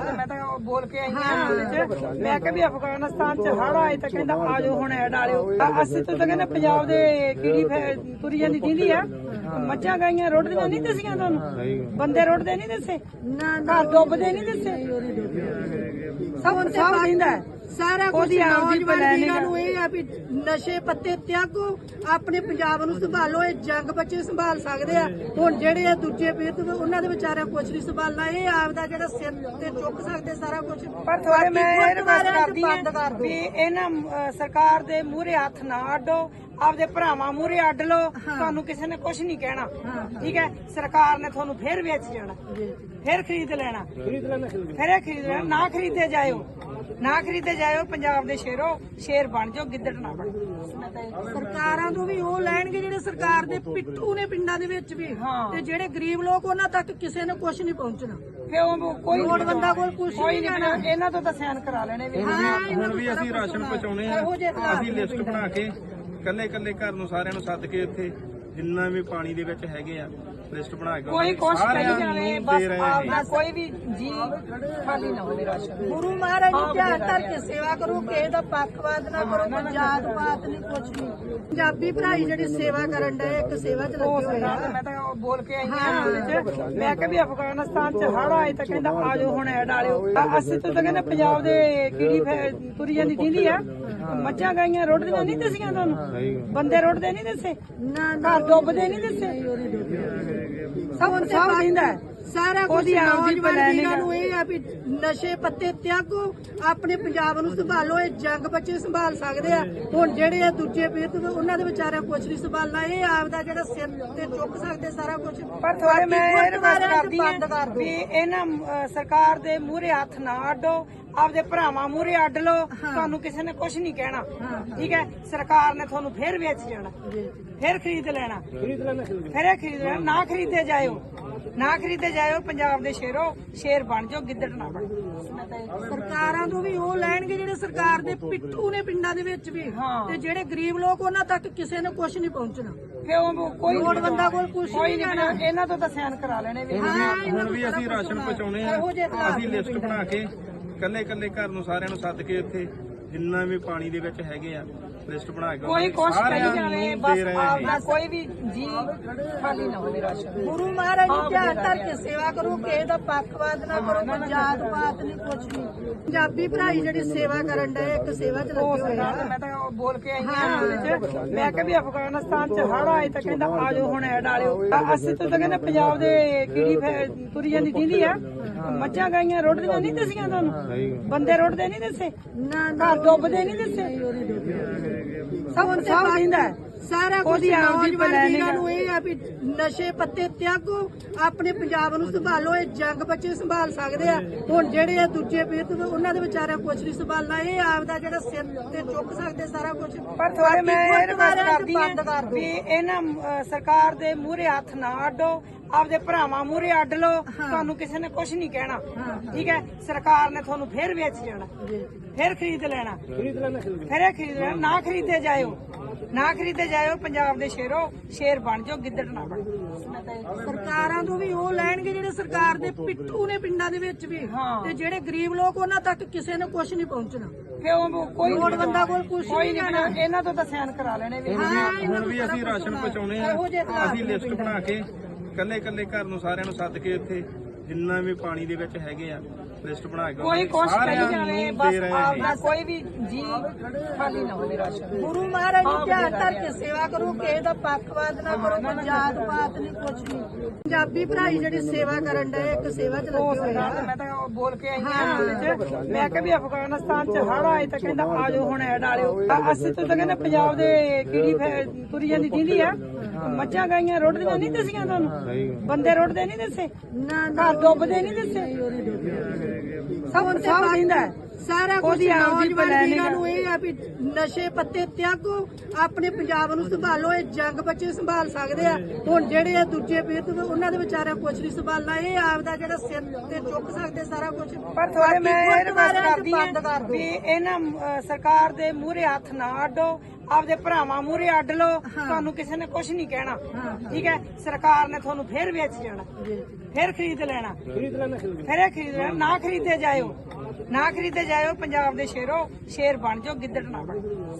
ਸਰਕਾਰ ਮੈਂ ਤਾਂ ਬੋਲ ਕੇ ਆਈ ਹਾਂ ਵਿੱਚ ਮੈਂ ਕਿਹਾ ਵੀ ਅਫਗਾਨਿਸਤਾਨ ਚ ਹੜ ਆਏ ਤਾਂ ਕਹਿੰਦਾ ਆ ਜਾਓ ਹੁਣ ਐਡ ਆਲਿਓ ਅ- ਅਸੀਂ ਤਾਂ ਕਹਿੰਦੇ ਪੰਜਾਬ ਦੇ ਕੀੜੀ ਤੁਰੀ ਜਾਂਦੀ ਦਿੰਦੀ ਆ। ਮੱਝਾਂ ਗਾਈਆਂ ਰੋਡਦੀਆਂ ਨਹੀਂ ਦਸੀਆਂ ਤੁਹਾਨੂੰ? ਬੰਦੇ ਰੋਡਦੇ ਨਹੀਂ ਦੱਸੇ? ਨਾ। ਘਰ ਡੁੱਬਦੇ ਨਹੀਂ ਦੱਸੇ? ਸਭ ਦਿੰਦਾ ਹੈ। ਸਾਰਾ ਕੁਝ ਨੌਜਵਾਨ ਆ। ਨੂੰ ਇਹ ਆ ਵੀ ਨਸ਼ੇ ਪੱਤੇ ਤਿਆਗੋ ਆਪਣੇ ਪੰਜਾਬ ਨੂੰ ਸੰਭਾਲੋ ਇਹ ਜੰਗ ਬੱਚੇ ਸੰਭਾਲ ਸਕਦੇ ਆ ਹੁਣ ਜਿਹੜੇ ਆ ਦੂਜੇ ਪੀਰ ਤੇ ਉਹਨਾਂ ਦੇ ਵਿਚਾਰਿਆਂ ਕੁਝ ਨਹੀਂ ਸੰਭਾਲਣਾ ਇਹ ਆਪਦਾ ਜਿਹੜਾ ਸਿਰ ਤੇ ਚੁੱਕ ਸਕਦੇ ਸਾਰਾ ਕੁਝ ਪਰ ਥੋੜੇ ਮੈਂ ਇਹ ਕਰਦੀ ਦਿਓ। ਵੀ ਇਹਨਾਂ ਸਰਕਾਰ ਦੇ ਮੂਹਰੇ ਹੱਥ ਨਾ ਅੱਡੋ ਆਪਦੇ ਭਰਾਵਾਂ ਮੂਹਰੇ ਅੱਡ ਲਓ ਤੁਹਾਨੂੰ ਕਿਸੇ ਨੇ ਕੁਝ ਨਹੀਂ ਕਹਿਣਾ। ਠੀਕ ਹੈ? ਸਰਕਾਰ ਨੇ ਤੁਹਾਨੂੰ ਫੇਰ ਵੇਚ ਜਾਣਾ। ਫੇਰ ਖਰੀਦ ਲੈਣਾ। ਖਰੀਦ ਲੈਣਾ ਫਿਰ ਇਹ ਖਰੀਦ ਲੈਣਾ। ਨਾ ਖਰੀਦੇ ਜਾਇਓ। ਨਾ ਖਰੀਦੇ ਜਾਇਓ ਪੰਜਾਬ ਦੇ ਸ਼ੇਰੋ ਸ਼ੇਰ ਬਣ ਜਾਓ ਗਿੱਦੜ ਨਾ ਬਣੋ ਸਰਕਾਰਾਂ ਤੋਂ ਵੀ ਉਹ ਲੈਣਗੇ ਜਿਹੜੇ ਸਰਕਾਰ ਦੇ ਪਿੱਠੂ ਨੇ ਪਿੰਡਾਂ ਦੇ ਵਿੱਚ ਵੀ। ਤੇ ਜਿਹੜੇ ਗਰੀਬ ਲੋਕ ਉਹਨਾਂ ਤੱਕ ਕਿਸੇ ਨੇ ਕੁਝ ਨਹੀਂ ਪਹੁੰਚਣਾ। ਫਿਰ ਉਹ ਕੋਈ ਲੋੜਵੰਦਾਂ ਕੋਲ ਕੁਛ ਕੋਈ ਨਹੀਂ ਨਹੀਂ ਇਹਨਾਂ ਤੋਂ ਤਾਂ ਸਾਈਨ ਕਰਾ ਲੈਣੇ ਵੀ ਹੁਣ ਵੀ ਅਸੀਂ ਰਾਸ਼ਨ ਪਹੁੰਚਾਉਣੇ ਆ। ਇਹੋ ਜਿਹੇ ਹਾਲਾਤ ਅਸੀਂ ਲਿਸਟ ਬਣਾ ਕੇ ਕੱਲੇ ਕੱਲੇ ਘਰ ਨੂੰ ਸਾਰਿਆਂ ਨੂੰ ਸੱਦ ਕੇ ਉੱਥੇ ਜਿੰਨਾ ਵੀ ਪਾਣੀ ਦੇ ਵਿੱਚ ਹੈਗੇ ਆ ਲਿਸਟ ਬਣਾ ਕੇ ਕੋਈ ਕਹੀ ਨੂੰ ਜਾਵੇ ਬਸ ਆਪਦਾ ਕੋਈ ਵੀ ਜੀ ਖਾਲੀ ਨਾ ਹੋਵੇ ਰਾਸ਼ਨ ਗੁਰੂ ਮਹਾਰਾਜ ਨੂੰ ਧਿਆਨ ਧਰ ਕੇ ਸੇਵਾ ਕਰੋ ਕਿਸੇ ਦਾ ਪੱਖਵਾਦ ਨਾ ਕਰੋ ਕੋਈ ਜਾਤ ਪਾਤ ਨਹੀਂ ਕੁਛ ਨਹੀਂ ਪੰਜਾਬੀ ਭਰਾਈ ਜਿਹੜੀ ਸੇਵਾ ਕਰਨ ਦੇ ਇੱਕ ਸੇਵਾ ਚ ਲੱਗੇ ਹੋਏ ਆ। ਮੈਂ ਤਾਂ ਬੋਲ ਕੇ ਆਈ ਹਾਂ ਵਿੱਚ ਮੈਂ ਕਿਹਾ ਵੀ ਅਫਗਾਨਿਸਤਾਨ ਚ ਹੜ ਆਏ ਤਾਂ ਕਹਿੰਦਾ ਆ ਜਾਓ ਹੁਣ ਐਡ ਆਲਿਓ ਅਸੀਂ ਤਾਂ ਕਹਿੰਦੇ ਪੰਜਾਬ ਦੇ ਕੀੜੀ ਫੈ- ਤੁਰੀ ਜਾਂਦੀ ਦਿੰਦੀ ਆ। ਮੱਝਾਂ ਗਾਈਆਂ ਰੋਡਦੀਆਂ ਨਹੀਂ ਦਸੀਆਂ ਤੁਹਾਨੂੰ? ਬੰਦੇ ਰੋਡਦੇ ਨਹੀਂ ਦੱਸੇ? ਨਾ ਨਾ। ਘਰ ਡੁੱਬਦੇ ਨਹੀਂ ਦੱਸੇ? ਸਭ ਸਭ। ਸਾਰਾ ਕੁਝ ਉਹਦੀ ਆਪਦੀ ਨੌਜਵਾਨ planning ਵੀਰਾਂ ਆ। ਨੂੰ ਇਹ ਆ ਵੀ ਨਸ਼ੇ ਪੱਤੇ ਤਿਆਗੋ ਆਪਣੇ ਪੰਜਾਬ ਨੂੰ ਸੰਭਾਲੋ ਇਹ ਜੰਗ ਬੱਚੇ ਸੰਭਾਲ ਸਕਦੇ ਆ ਹੁਣ ਜਿਹੜੇ ਆ ਦੂਜੇ ਪੀਰ ਤੇ ਉਹਨਾਂ ਦੇ ਵਿਚਾਰਿਆਂ ਕੁਝ ਨਹੀਂ ਸੰਭਾਲਣਾ ਇਹ ਆਪਦਾ ਜਿਹੜਾ ਸਿਰ ਤੇ ਚੁੱਕ ਸਕਦੇ ਸਾਰਾ ਕੁਝ ਪਰ ਥੋੜੇ ਮੈਂ ਇਹ ਰਿਕਵੈਸਟ ਕਰਦੀ ਹਾਂ। ਵੀ ਇਹਨਾਂ ਅਹ, ਸਰਕਾਰ ਦੇ ਮੂਹਰੇ ਹੱਥ ਨਾ ਅੱਡੋ ਆਪਦੇ ਭਰਾਵਾਂ ਮੂਹਰੇ ਅੱਡ ਲਓ ਤੁਹਾਨੂੰ ਕਿਸੇ ਨੇ ਕੁਝ ਨਹੀਂ ਕਹਿਣਾ। ਠੀਕ ਹੈ? ਸਰਕਾਰ ਨੇ ਤੁਹਾਨੂੰ ਫੇਰ ਵੇਚ ਜਾਣਾ। ਫੇਰ ਖਰੀਦ ਲੈਣਾ। ਖਰੀਦ ਲੈਣਾ ਫਿਰ ਖਰੀਦ ਲੈਣਾ। ਨਾ ਖਰੀਦੇ ਜਾਇਓ। ਨਾ ਖਰੀਦੇ ਜਾਇਓ ਪੰਜਾਬ ਦੇ ਸ਼ੇਰੋ ਸ਼ੇਰ ਬਣ ਜਾਓ ਗਿੱਦੜ ਨਾ ਬਣੋ ਮੈਂ ਤਾਂ ਇਹ- ਸਰਕਾਰਾਂ ਤੋਂ ਵੀ ਉਹ ਲੈਣਗੇ ਜਿਹੜੇ ਸਰਕਾਰ ਦੇ ਪਿੱਠੂ ਨੇ ਪਿੰਡਾਂ ਦੇ ਵਿੱਚ ਵੀ। ਤੇ ਜਿਹੜੇ ਗਰੀਬ ਲੋਕ ਉਹਨਾਂ ਤੱਕ ਕਿਸੇ ਨੇ ਕੁਝ ਨਹੀਂ ਪਹੁੰਚਣਾ। ਫਿਰ ਉਹ ਕੋਈ ਲੋੜਵੰਦਾਂ ਕੋਲ ਕੁਛ ਕੋਈ ਨਹੀਂ ਇਹਨਾਂ ਤੋਂ ਤਾਂ ਸਾਈਨ ਕਰਾ ਲੈਣੇ ਵੀ ਹੁਣ ਵੀ ਅਸੀਂ ਰਾਸ਼ਨ ਪਹੁੰਚਾਉਣੇ ਆ। ਅਸੀਂ ਲਿਸਟ ਬਣਾ ਕੇ ਕੱਲੇ ਕੱਲੇ ਘਰ ਨੂੰ ਸਾਰਿਆਂ ਨੂੰ ਸੱਦ ਕੇ ਉੱਥੇ ਜਿੰਨਾ ਵੀ ਪਾਣੀ ਦੇ ਵਿੱਚ ਹੈਗੇ ਆ ਲਿਸਟ ਬਣਾ ਕੇ ਕੋਈ ਸਾਰਿਆਂ ਕਹੀ ਜਾਵੇ ਬਸ ਆਪਦਾ ਕੋਈ ਵੀ ਜੀ ਖਾਲੀ ਨਾ ਹੋਵੇ ਰਾਸ਼ਨ ਗੁਰੂ ਮਹਾਰਾਜ ਨੂੰ ਧਿਆਨ ਧਰ ਕੇ ਸੇਵਾ ਕਰੋ ਕਿਸੇ ਦਾ ਪੱਖਵਾਦ ਨਾ ਕਰੋ ਕੋਈ ਜਾਤ ਪਾਤ ਨਹੀਂ ਕੁਛ ਨਹੀਂ। ਪੰਜਾਬੀ ਭਰਾਈ ਜਿਹੜੀ ਸੇਵਾ ਕਰਨ ਦੇ ਇੱਕ ਸੇਵਾ ਚ ਲੱਗੇ ਹੋਏ ਆ। ਮੈਂ ਤਾਂ ਬੋਲ ਕੇ ਆਈ ਹਾਂ ਵਿੱਚ ਮੈਂ ਕਿਹਾ ਵੀ ਅਫਗਾਨਿਸਤਾਨ ਚ ਹੜ ਆਏ ਤਾਂ ਕਹਿੰਦਾ ਆ ਜਾਓ ਹੁਣ ਐਡ ਆਲਿਓ ਅਸੀਂ ਤਾਂ ਕਹਿੰਦੇ ਪੰਜਾਬ ਦੇ ਕੀੜੀ ਫੈ- ਤੁਰੀ ਜਾਂਦੀ ਦਿੰਦੀ ਆ। ਮੱਝਾਂ ਗਾਈਆਂ ਰੋਡਦੀਆਂ ਨਹੀਂ ਦਸੀਆਂ ਤੁਹਾਨੂੰ? ਬੰਦੇ ਰੋਡਦੇ ਨਹੀਂ ਦੱਸੇ? ਨਾ ਨਾ। ਘਰ ਡੁੱਬਦੇ ਨਹੀਂ ਦੱਸੇ? ਸਭ ਸਭ ਹੈ। ਸਾਰਾ ਕੁਝ ਨੌਜਵਾਨ ਵੀਰਾਂ। ਨੂੰ ਇਹ ਆ ਵੀ ਨਸ਼ੇ ਪੱਤੇ ਤਿਆਗੋ ਆਪਣੇ ਪੰਜਾਬ ਨੂੰ ਸੰਭਾਲੋ ਇਹ ਜੰਗ ਬੱਚੇ ਸੰਭਾਲ ਸਕਦੇ ਆ ਹੁਣ ਜਿਹੜੇ ਆ ਦੂਜੇ ਪੀਰ ਤੇ ਉਹਨਾਂ ਦੇ ਵਿਚਾਰਿਆਂ ਕੁਝ ਨਹੀਂ ਸੰਭਾਲਣਾ ਇਹ ਆਪਦਾ ਜਿਹੜਾ ਸਿਰ ਤੇ ਚੁੱਕ ਸਕਦੇ ਸਾਰਾ ਕੁਝ ਪਰ ਥੋੜੇ ਮੈਂ ਇਹ ਰਿਕਵੈਸਟ ਕਰਦੀ ਹਾਂ। ਵੀ ਇਹਨਾਂ ਸਰਕਾਰ ਦੇ ਮੂਹਰੇ ਹੱਥ ਨਾ ਅੱਡੋ ਆਪਦੇ ਭਰਾਵਾਂ ਮੂਹਰੇ ਅੱਡ ਲਓ ਤੁਹਾਨੂੰ ਕਿਸੇ ਨੇ ਕੁਝ ਨਹੀਂ ਕਹਿਣਾ। ਠੀਕ ਹੈ? ਸਰਕਾਰ ਨੇ ਤੁਹਾਨੂੰ ਫੇਰ ਵੇਚ ਜਾਣਾ। ਫੇਰ ਖਰੀਦ ਲੈਣਾ। ਖਰੀਦ ਲੈਣਾ ਫਿਰ ਇਹ ਖਰੀਦ ਲੈਣਾ। ਨਾ ਖਰੀਦੇ ਜਾਇਓ। ਨਾ ਖਰੀਦੇ ਜਾਇਓ ਪੰਜਾਬ ਦੇ ਸ਼ੇਰੋ ਸ਼ੇਰ ਬਣ ਜਾਓ ਗਿੱਦੜ ਨਾ ਬਣੋ ਮੈਂ ਤਾਂ ਇਹ- ਸਰਕਾਰਾਂ ਤੋਂ ਵੀ ਉਹ ਲੈਣਗੇ ਜਿਹੜੇ ਸਰਕਾਰ ਦੇ ਪਿੱਠੂ ਨੇ ਪਿੰਡਾਂ ਦੇ ਵਿੱਚ ਵੀ। ਤੇ ਜਿਹੜੇ ਗਰੀਬ ਲੋਕ ਉਹਨਾਂ ਤੱਕ ਕਿਸੇ ਨੇ ਕੁਝ ਨਹੀਂ ਪਹੁੰਚਣਾ। ਫਿਰ ਉਹ ਕੋਈ ਲੋੜਵੰਦਾਂ ਕੋਲ ਕੁਛ ਕੋਈ ਨਹੀਂ ਨਹੀਂ ਇਹਨਾਂ ਤੋਂ ਤਾਂ ਸਾਈਨ ਕਰਾ ਲੈਣੇ ਵੀ। ਹੁਣ ਵੀ ਅਸੀਂ ਰਾਸ਼ਨ ਪਹੁੰਚਾਉਣੇ ਆ। ਅਸੀਂ ਲਿਸਟ ਬਣਾ ਕੇ ਕੱਲੇ ਕੱਲੇ ਘਰ ਨੂੰ ਸਾਰਿਆਂ ਨੂੰ ਸੱਦ ਕੇ ਉੱਥੇ ਜਿੰਨਾ ਵੀ ਪਾਣੀ ਦੇ ਵਿੱਚ ਹੈਗੇ ਆ ਲਿਸਟ ਬਣਾ ਕੇ ਕੋਈ ਕਹੀ ਸਾਰਿਆਂ ਜਾਵੇ ਨੂੰ ਬਸ ਦੇ ਆਪਦਾ ਕੋਈ ਵੀ ਜੀ ਖਾਲੀ ਨਾ ਹੋਵੇ ਰਾਸ਼ਨ ਗੁਰੂ ਮਹਾਰਾਜ ਨੂੰ ਧਿਆਨ ਧਰ ਕੇ ਸੇਵਾ ਕਰੋ ਕਿਸੇ ਦਾ ਪੱਖਵਾਦ ਨਾ ਕਰੋ ਕੋਈ ਜਾਤ ਪਾਤ ਨਹੀਂ ਕੁਛ ਨਹੀਂ ਪੰਜਾਬੀ ਭਰਾਈ ਜਿਹੜੀ ਸੇਵਾ ਕਰਨ ਦੇ ਇੱਕ ਸੇਵਾ ਚ ਲੱਗੇ ਹੋਏ ਮੈਂ ਤਾਂ ਬੋਲ ਕੇ ਆਈ ਹਾਂ ਵਿੱਚ। ਮੈਂ ਕਿਹਾ ਵੀ ਅਫਗਾਨਿਸਤਾਨ ਚ ਹੜ ਆਏ ਤਾਂ ਕਹਿੰਦਾ ਆ ਜਾਓ ਹੁਣ ਐਡ ਆਲਿਓ ਅ- ਅਸੀਂ ਤਾਂ ਕਹਿੰਦੇ ਪੰਜਾਬ ਦੇ ਕੀੜੀ ਫੈ- ਤੁਰੀ ਜਾਂਦੀ ਦਿੰਦੀ ਆ। ਮੱਝਾਂ ਗਾਈਆਂ ਰੋਡਦੀਆਂ ਨਹੀਂ ਦਸੀਆਂ ਤੁਹਾਨੂੰ? ਬੰਦੇ ਰੋਡਦੇ ਨਹੀਂ ਦੱਸੇ? ਨਾ ਨਾ। ਘਰ ਡੁੱਬਦੇ ਨਹੀਂ ਦੱਸੇ? ਸਭ ਸਭ। ਸਾਰਾ ਕੁਝ ਉਹਦੀ ਆਪਦੀ ਨੌਜਵਾਨ planning ਵੀਰਾਂ ਨੂੰ ਇਹ ਆ ਵੀ ਨਸ਼ੇ ਪੱਤੇ ਤਿਆਗੋ ਆਪਣੇ ਪੰਜਾਬ ਨੂੰ ਸੰਭਾਲੋ ਇਹ ਜੰਗ ਬੱਚੇ ਸੰਭਾਲ ਸਕਦੇ ਆ ਹੁਣ ਜਿਹੜੇ ਆ ਦੂਜੇ ਵੀਰ ਤੇ ਉਹਨਾਂ ਦੇ ਵਿਚਾਰਿਆਂ ਕੁਝ ਨਹੀਂ ਸੰਭਾਲਣਾ ਇਹ ਆਪਦਾ ਜਿਹੜਾ ਸਿਰ ਤੇ ਚੁੱਕ ਸਕਦੇ ਸਾਰਾ ਕੁਝ ਪਰ ਥੋੜੇ ਮੈਂ ਇਹ ਰਿਕਵੈਸਟ ਕਰਦੀ ਹਾਂ। ਵੀ ਇਹਨਾਂ ਅਹ, ਸਰਕਾਰ ਦੇ ਮੂਹਰੇ ਹੱਥ ਨਾ ਅੱਡੋ ਆਪਦੇ ਭਰਾਵਾਂ ਮੂਹਰੇ ਅੱਡ ਲਓ ਤੁਹਾਨੂੰ ਕਿਸੇ ਨੇ ਕੁਝ ਨਹੀਂ ਕਹਿਣਾ। ਠੀਕ ਹੈ? ਸਰਕਾਰ ਨੇ ਤੁਹਾਨੂੰ ਫੇਰ ਵੇਚ ਜਾਣਾ। ਫੇਰ ਖਰੀਦ ਲੈਣਾ। ਖਰੀਦ ਲੈਣਾ ਫਿਰ ਇਹ ਖਰੀਦ ਲੈਣਾ। ਨਾ ਖਰੀਦੇ ਜਾਇਓ। ਨਾ ਖਰੀਦੇ ਜਾਇਓ ਪੰਜਾਬ ਦੇ ਸ਼ੇਰੋ ਸ਼ੇਰ ਬਣ ਜਾਓ ਗਿੱਦੜ ਨਾ ਬਣੋ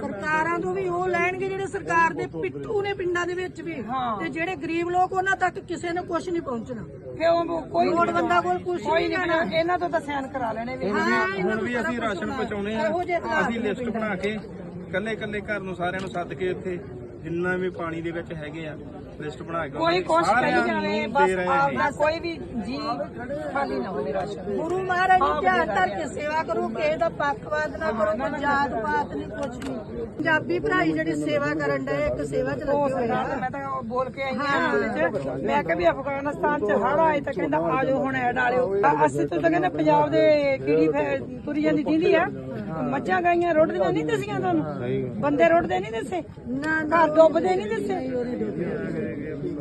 ਸਰਕਾਰਾਂ ਤੋਂ ਵੀ ਉਹ ਲੈਣਗੇ ਜਿਹੜੇ ਸਰਕਾਰ ਦੇ ਪਿੱਠੂ ਨੇ ਪਿੰਡਾਂ ਦੇ ਵਿੱਚ ਵੀ। ਤੇ ਜਿਹੜੇ ਗਰੀਬ ਲੋਕ ਉਹਨਾਂ ਤੱਕ ਕਿਸੇ ਨੇ ਕੁਝ ਨਹੀਂ ਪਹੁੰਚਣਾ। ਕਿਉਂ ਕੋਈ ਲੋੜਵੰਦਾਂ ਕੋਲ ਕੁਛ ਕੋਈ ਨਹੀਂ ਨਹੀਂ ਇਹਨਾਂ ਤੋਂ ਤਾਂ ਸਾਈਨ ਕਰਾ ਲੈਣੇ ਵੀ। ਹੁਣ ਵੀ ਅਸੀਂ ਰਾਸ਼ਨ ਪਹੁੰਚਾਉਣੇ ਆ। ਅਸੀਂ ਲਿਸਟ ਬਣਾ ਕੇ ਕੱਲੇ ਕੱਲੇ ਘਰ ਨੂੰ ਸਾਰਿਆਂ ਨੂੰ ਸੱਦ ਕੇ ਇੱਥੇ ਜਿੰਨਾ ਵੀ ਪਾਣੀ ਦੇ ਵਿੱਚ ਹੈਗੇ ਆ ਲਿਸਟ ਬਣਾ ਕੇ ਕੋਈ ਕੁਛ ਕਹੀ ਸਾਰਿਆਂ ਜਾਵੇ ਨੂੰ ਬਸ ਦੇ ਨੇ। ਕੋਈ ਵੀ ਜੀ ਖਾਲੀ ਨਾ ਹੋਵੇ ਰਾਸ਼ਨ। ਗੁਰੂ ਮਹਾਰਾਜ ਨੂੰ ਧਿਆਨ ਧਰ ਕੇ ਸੇਵਾ ਕਰੋ ਕਿਸੇ ਦਾ ਪੱਖਵਾਦ ਨਾ ਕਰੋ ਕੋਈ ਜਾਤ ਪਾਤ ਨਹੀਂ ਕੁਛ ਨਹੀਂ ਪੰਜਾਬੀ ਭਰਾਈ ਜਿਹੜੀ ਸੇਵਾ ਕਰਨ ਦੇ ਇੱਕ ਸੇਵਾ ਚ ਲੱਗੇ ਹੋਏ ਆ। ਮੈਂ ਤਾਂ ਉਹ ਬੋਲ ਕੇ ਆਈ ਹਾਂ ਮੈਂ ਕਿਹਾ ਵੀ ਅਫਗਾਨਿਸਤਾਨ ਚ ਹੜ ਆਏ ਤਾਂ ਕਹਿੰਦਾ ਆ ਜਾਓ ਹੁਣ ਐਡ ਵਾਲਿਓ। ਤਾਂ ਅਸੀਂ ਤਾਂ ਕਹਿੰਦੇ ਪੰਜਾਬ ਦੇ ਕੀੜੀ ਫੈ- ਤੁਰੀ ਜਾਂਦੀ ਦੀਦੀ ਆ। ਮੱਝਾਂ ਗਾਈਆਂ ਰੋਡਦੀਆਂ ਨਹੀਂ ਦਿਸੀਆਂ ਤੁਹਾਨੂੰ? ਬੰਦੇ ਰੋਡਦੇ ਨਹੀਂ ਦਿਸੇ? ਘਰ ਡੁੱਬਦੇ ਨਹੀਂ ਦਿਸੇ?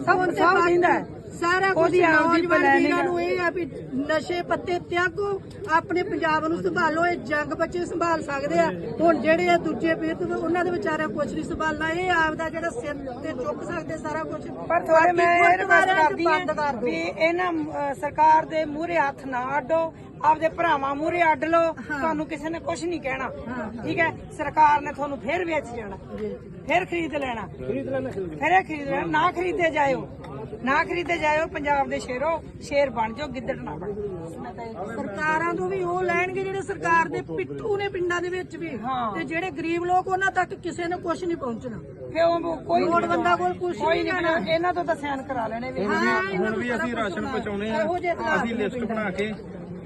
ਸਭ ਸਭ ਹੈ। ਸਾਰਾ ਕੁਝ ਨੌਜਵਾਨ ਹੈ। ਨੂੰ ਇਹ ਆ ਵੀ ਨਸ਼ੇ ਪੱਤੇ ਤਿਆਗੋ ਆਪਣੇ ਪੰਜਾਬ ਨੂੰ ਸੰਭਾਲੋ ਇਹ ਜੰਗ ਬੱਚੇ ਸੰਭਾਲ ਸਕਦੇ ਆ। ਹੁਣ ਜਿਹੜੇ ਆ ਦੂਜੇ ਵੀਰ ਤੇ ਉਹਨਾਂ ਦੇ ਵਿਚਾਰਿਆਂ ਕੁਝ ਨਹੀਂ ਸੰਭਾਲਣਾ ਇਹ ਆਪਦਾ ਜਿਹੜਾ ਸਿਰ ਤੇ ਚੁੱਕ ਸਕਦੇ ਸਾਰਾ ਕੁਝ ਪਰ ਥੋੜੇ ਮੈਂ ਇਹ ਰਿਕਵੈਸਟ ਕਰਦੀ ਦਿਓ। ਵੀ ਇਹਨਾਂ ਸਰਕਾਰ ਦੇ ਮੂਹਰੇ ਹੱਥ ਨਾ ਅੱਡੋ। ਆਪਦੇ ਭਰਾਵਾਂ ਮੂਹਰੇ ਅੱਡ ਲਓ ਤੁਹਾਨੂੰ ਕਿਸੇ ਨੇ ਕੁਝ ਨਹੀਂ ਕਹਿਣਾ। ਠੀਕ ਹੈ? ਸਰਕਾਰ ਨੇ ਤੁਹਾਨੂੰ ਫੇਰ ਵੇਚ ਜਾਣਾ ਫੇਰ ਖਰੀਦ ਲੈਣਾ। ਖਰੀਦ ਲੈਣਾ ਫਿਰ ਖਰੀਦ ਲੈਣਾ। ਨਾ ਖਰੀਦੇ ਜਾਇਓ। ਨਾ ਖਰੀਦੇ ਜਾਇਓ ਪੰਜਾਬ ਦੇ ਸ਼ੇਰੋ ਸ਼ੇਰ ਬਣ ਜਾਓ ਗਿੱਦੜ ਨਾ ਬਣੋ ਮੈਂ ਤਾਂ ਇਹ- ਸਰਕਾਰਾਂ ਤੋਂ ਵੀ ਉਹ ਲੈਣਗੇ ਜਿਹੜੇ ਸਰਕਾਰ ਦੇ ਪਿੱਠੂ ਨੇ ਪਿੰਡਾਂ ਦੇ ਵਿੱਚ ਵੀ। ਤੇ ਜਿਹੜੇ ਗਰੀਬ ਲੋਕ ਉਹਨਾਂ ਤੱਕ ਕਿਸੇ ਨੇ ਕੁਝ ਨਹੀਂ ਪਹੁੰਚਣਾ। ਕਿਉਂ ਕੋਈ ਲੋੜਵੰਦਾਂ ਕੋਲ ਕੁਛ ਕੋਈ ਨਹੀਂ ਇਹਨਾਂ ਤੋਂ ਤਾਂ ਸਾਈਨ ਕਰਾ ਲੈਣੇ ਵੀ। ਹੁਣ ਵੀ ਅਸੀਂ ਰਾਸ਼ਨ ਪਹੁੰਚਾਉਣੇ ਆ। ਅਸੀਂ ਲਿਸਟ ਬਣਾ ਕੇ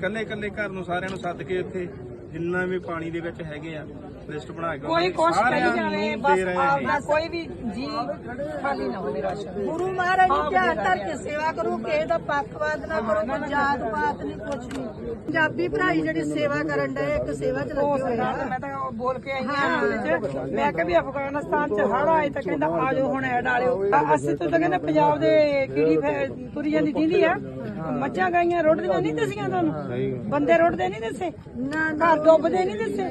ਕੱਲੇ ਕੱਲੇ ਘਰ ਨੂੰ ਸਾਰਿਆਂ ਨੂੰ ਸੱਦ ਕੇ ਉੱਥੇ ਜਿੰਨਾ ਵੀ ਪਾਣੀ ਦੇ ਵਿੱਚ ਹੈਗੇ ਆ ਲਿਸਟ ਬਣਾ ਕੇ ਕੋਈ ਕੁਛ ਕਹੀ ਸਾਰਿਆਂ ਜਾਵੇ ਬਸ ਦੇ ਆਪਦਾ ਕੋਈ ਵੀ ਜੀ ਖਾਲੀ ਨਾ ਹੋਵੇ ਰਾਸ਼ਨ ਗੁਰੂ ਮਹਾਰਾਜ ਨੂੰ ਧਿਆਨ ਧਰ ਕੇ ਸੇਵਾ ਕਰੋ ਕਿਸੇ ਦਾ ਪੱਖਵਾਦ ਨਾ ਕਰੋ ਕੋਈ ਜਾਤ ਪਾਤ ਨਹੀਂ ਕੁਛ ਨਹੀਂ ਪੰਜਾਬੀ ਭਰਾਈ ਜਿਹੜੀ ਸੇਵਾ ਕਰਨ ਦੇ ਇੱਕ ਸੇਵਾ ਚ ਲੱਗੇ ਹੋਏ ਆ। ਮੈਂ ਤਾਂ ਬੋਲ ਕੇ ਆਈ ਹਾਂ। ਉਹਦੇ ਚ। ਮੈਂ ਕਿਹਾ ਵੀ ਅਫਗਾਨਿਸਤਾਨ ਚ ਹੜ ਆਏ ਤਾਂ ਕਹਿੰਦਾ ਆ ਜਾਓ ਹੁਣ ਐਡ ਵਾਲਿਓ ਤਾਂ ਅਸੀਂ ਤਾਂ ਤਾਂ ਕਹਿੰਦੇ ਪੰਜਾਬ ਦੇ ਕੀੜੀ ਫੈ- ਤੁਰੀ ਜਾਂਦੀ ਦੀਦੀ ਆ। ਮੱਝਾਂ ਗਾਈਆਂ ਰੋਡਦੀਆਂ ਨਹੀਂ ਦਿਸੀਆਂ ਤੁਹਾਨੂੰ? ਬੰਦੇ ਰੋਡਦੇ ਨਹੀਂ ਦਿਸੇ? ਨਾ ਨਾ। ਘਰ ਡੁੱਬਦੇ ਨਹੀਂ ਦਿਸੇ?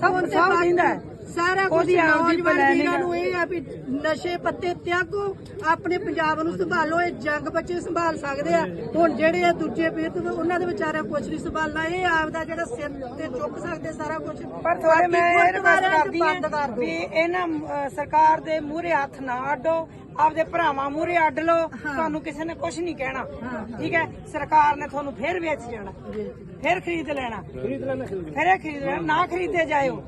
ਸਭ ਸਭ ਦਿੰਦਾ ਹੈ। ਸਾਰਾ ਕੁਝ ਉਹਦੀ ਆਪਦੀ ਨੌਜਵਾਨ planning ਵੀਰਾਂ ਹੈ। ਨੂੰ ਇਹ ਆ ਵੀ ਨਸ਼ੇ ਪੱਤੇ ਤਿਆਗੋ ਆਪਣੇ ਪੰਜਾਬ ਨੂੰ ਸੰਭਾਲੋ ਇਹ ਜੰਗ ਬੱਚੇ ਸੰਭਾਲ ਸਕਦੇ ਆ। ਹੁਣ ਜਿਹੜੇ ਆ ਦੂਜੇ ਵੀਰ ਤੇ ਉਹਨਾਂ ਦੇ ਵਿਚਾਰਿਆਂ ਕੁਝ ਨਹੀਂ ਸੰਭਾਲਣਾ ਇਹ ਆਪਦਾ ਜਿਹੜਾ ਸਿਰ ਤੇ ਚੁੱਕ ਸਕਦੇ ਸਾਰਾ ਕੁਝ ਪਰ ਥੋੜੇ ਮੈਂ ਇਹ ਰਿਕਵੈਸਟ ਕਰਦੀ ਬੰਦ ਹਾਂ। ਵੀ ਇਹਨਾਂ ਅਹ, ਸਰਕਾਰ ਦੇ ਮੂਹਰੇ ਹੱਥ ਨਾ ਅੱਡੋ ਆਪਦੇ ਭਰਾਵਾਂ ਮੂਹਰੇ ਅੱਡ ਲਓ। ਤੁਹਾਨੂੰ ਕਿਸੇ ਨੇ ਕੁਝ ਨਹੀਂ ਕਹਿਣਾ। ਠੀਕ ਹੈ? ਸਰਕਾਰ ਨੇ ਤੁਹਾਨੂੰ ਫੇਰ ਵੇਚ ਜਾਣਾ। ਫੇਰ ਖਰੀਦ ਲੈਣਾ ਖਰੀਦ ਲੈਣਾ। ਫਿਰ ਇਹ ਖਰੀਦ ਲੈਣਾ। ਨਾ ਖਰੀਦੇ ਜਾਇਓ।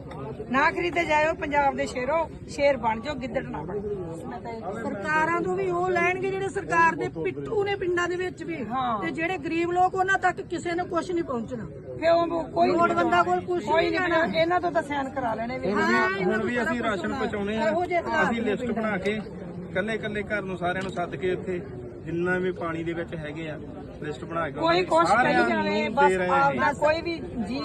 ਨਾ ਖਰੀਦੇ ਜਾਇਓ ਪੰਜਾਬ ਦੇ ਸ਼ੇਰੋ ਸ਼ੇਰ ਬਣ ਜਾਓ ਗਿੱਦੜ ਨਾ ਬਣੋ। ਮੈਂ ਤਾਂ ਇਹ- ਸਰਕਾਰਾਂ ਤੋਂ ਵੀ ਉਹ ਲੈਣਗੇ ਜਿਹੜੇ ਸਰਕਾਰ ਦੇ ਪਿੱਠੂ ਨੇ ਪਿੰਡਾਂ ਦੇ ਵਿੱਚ ਵੀ। ਤੇ ਜਿਹੜੇ ਗਰੀਬ ਲੋਕ ਉਹਨਾਂ ਤੱਕ ਕਿਸੇ ਨੇ ਕੁਝ ਨਹੀਂ ਪਹੁੰਚਣਾ। ਕਿਉਂ ਕੋਈ ਲੋੜਵੰਦਾਂ ਕੋਲ ਕੁਛ ਕੋਈ ਨਹੀਂ ਨਹੀਂ ਇਹਨਾਂ ਤੋਂ ਤਾਂ ਸਾਈਨ ਕਰਾ ਲੈਣੇ ਵੀ। ਹੁਣ ਵੀ ਅਸੀਂ ਰਾਸ਼ਨ ਪਹੁੰਚਾਉਣੇ ਆ। ਅਸੀਂ ਲਿਸਟ ਬਣਾ ਕੇ ਕੱਲੇ ਕੱਲੇ ਘਰ ਨੂੰ ਸਾਰਿਆਂ ਨੂੰ ਸੱਦ ਕੇ ਇੱਥੇ ਜਿੰਨਾ ਵੀ ਪਾਣੀ ਦੇ ਵਿੱਚ ਹੈਗੇ ਆ ਲਿਸਟ ਬਣਾ ਕੇ ਕੋਈ ਕਹੀ ਸਾਰਿਆਂ ਜਾਵੇ ਬਸ ਦੇ ਆਪਦਾ ਕੋਈ ਵੀ ਜੀ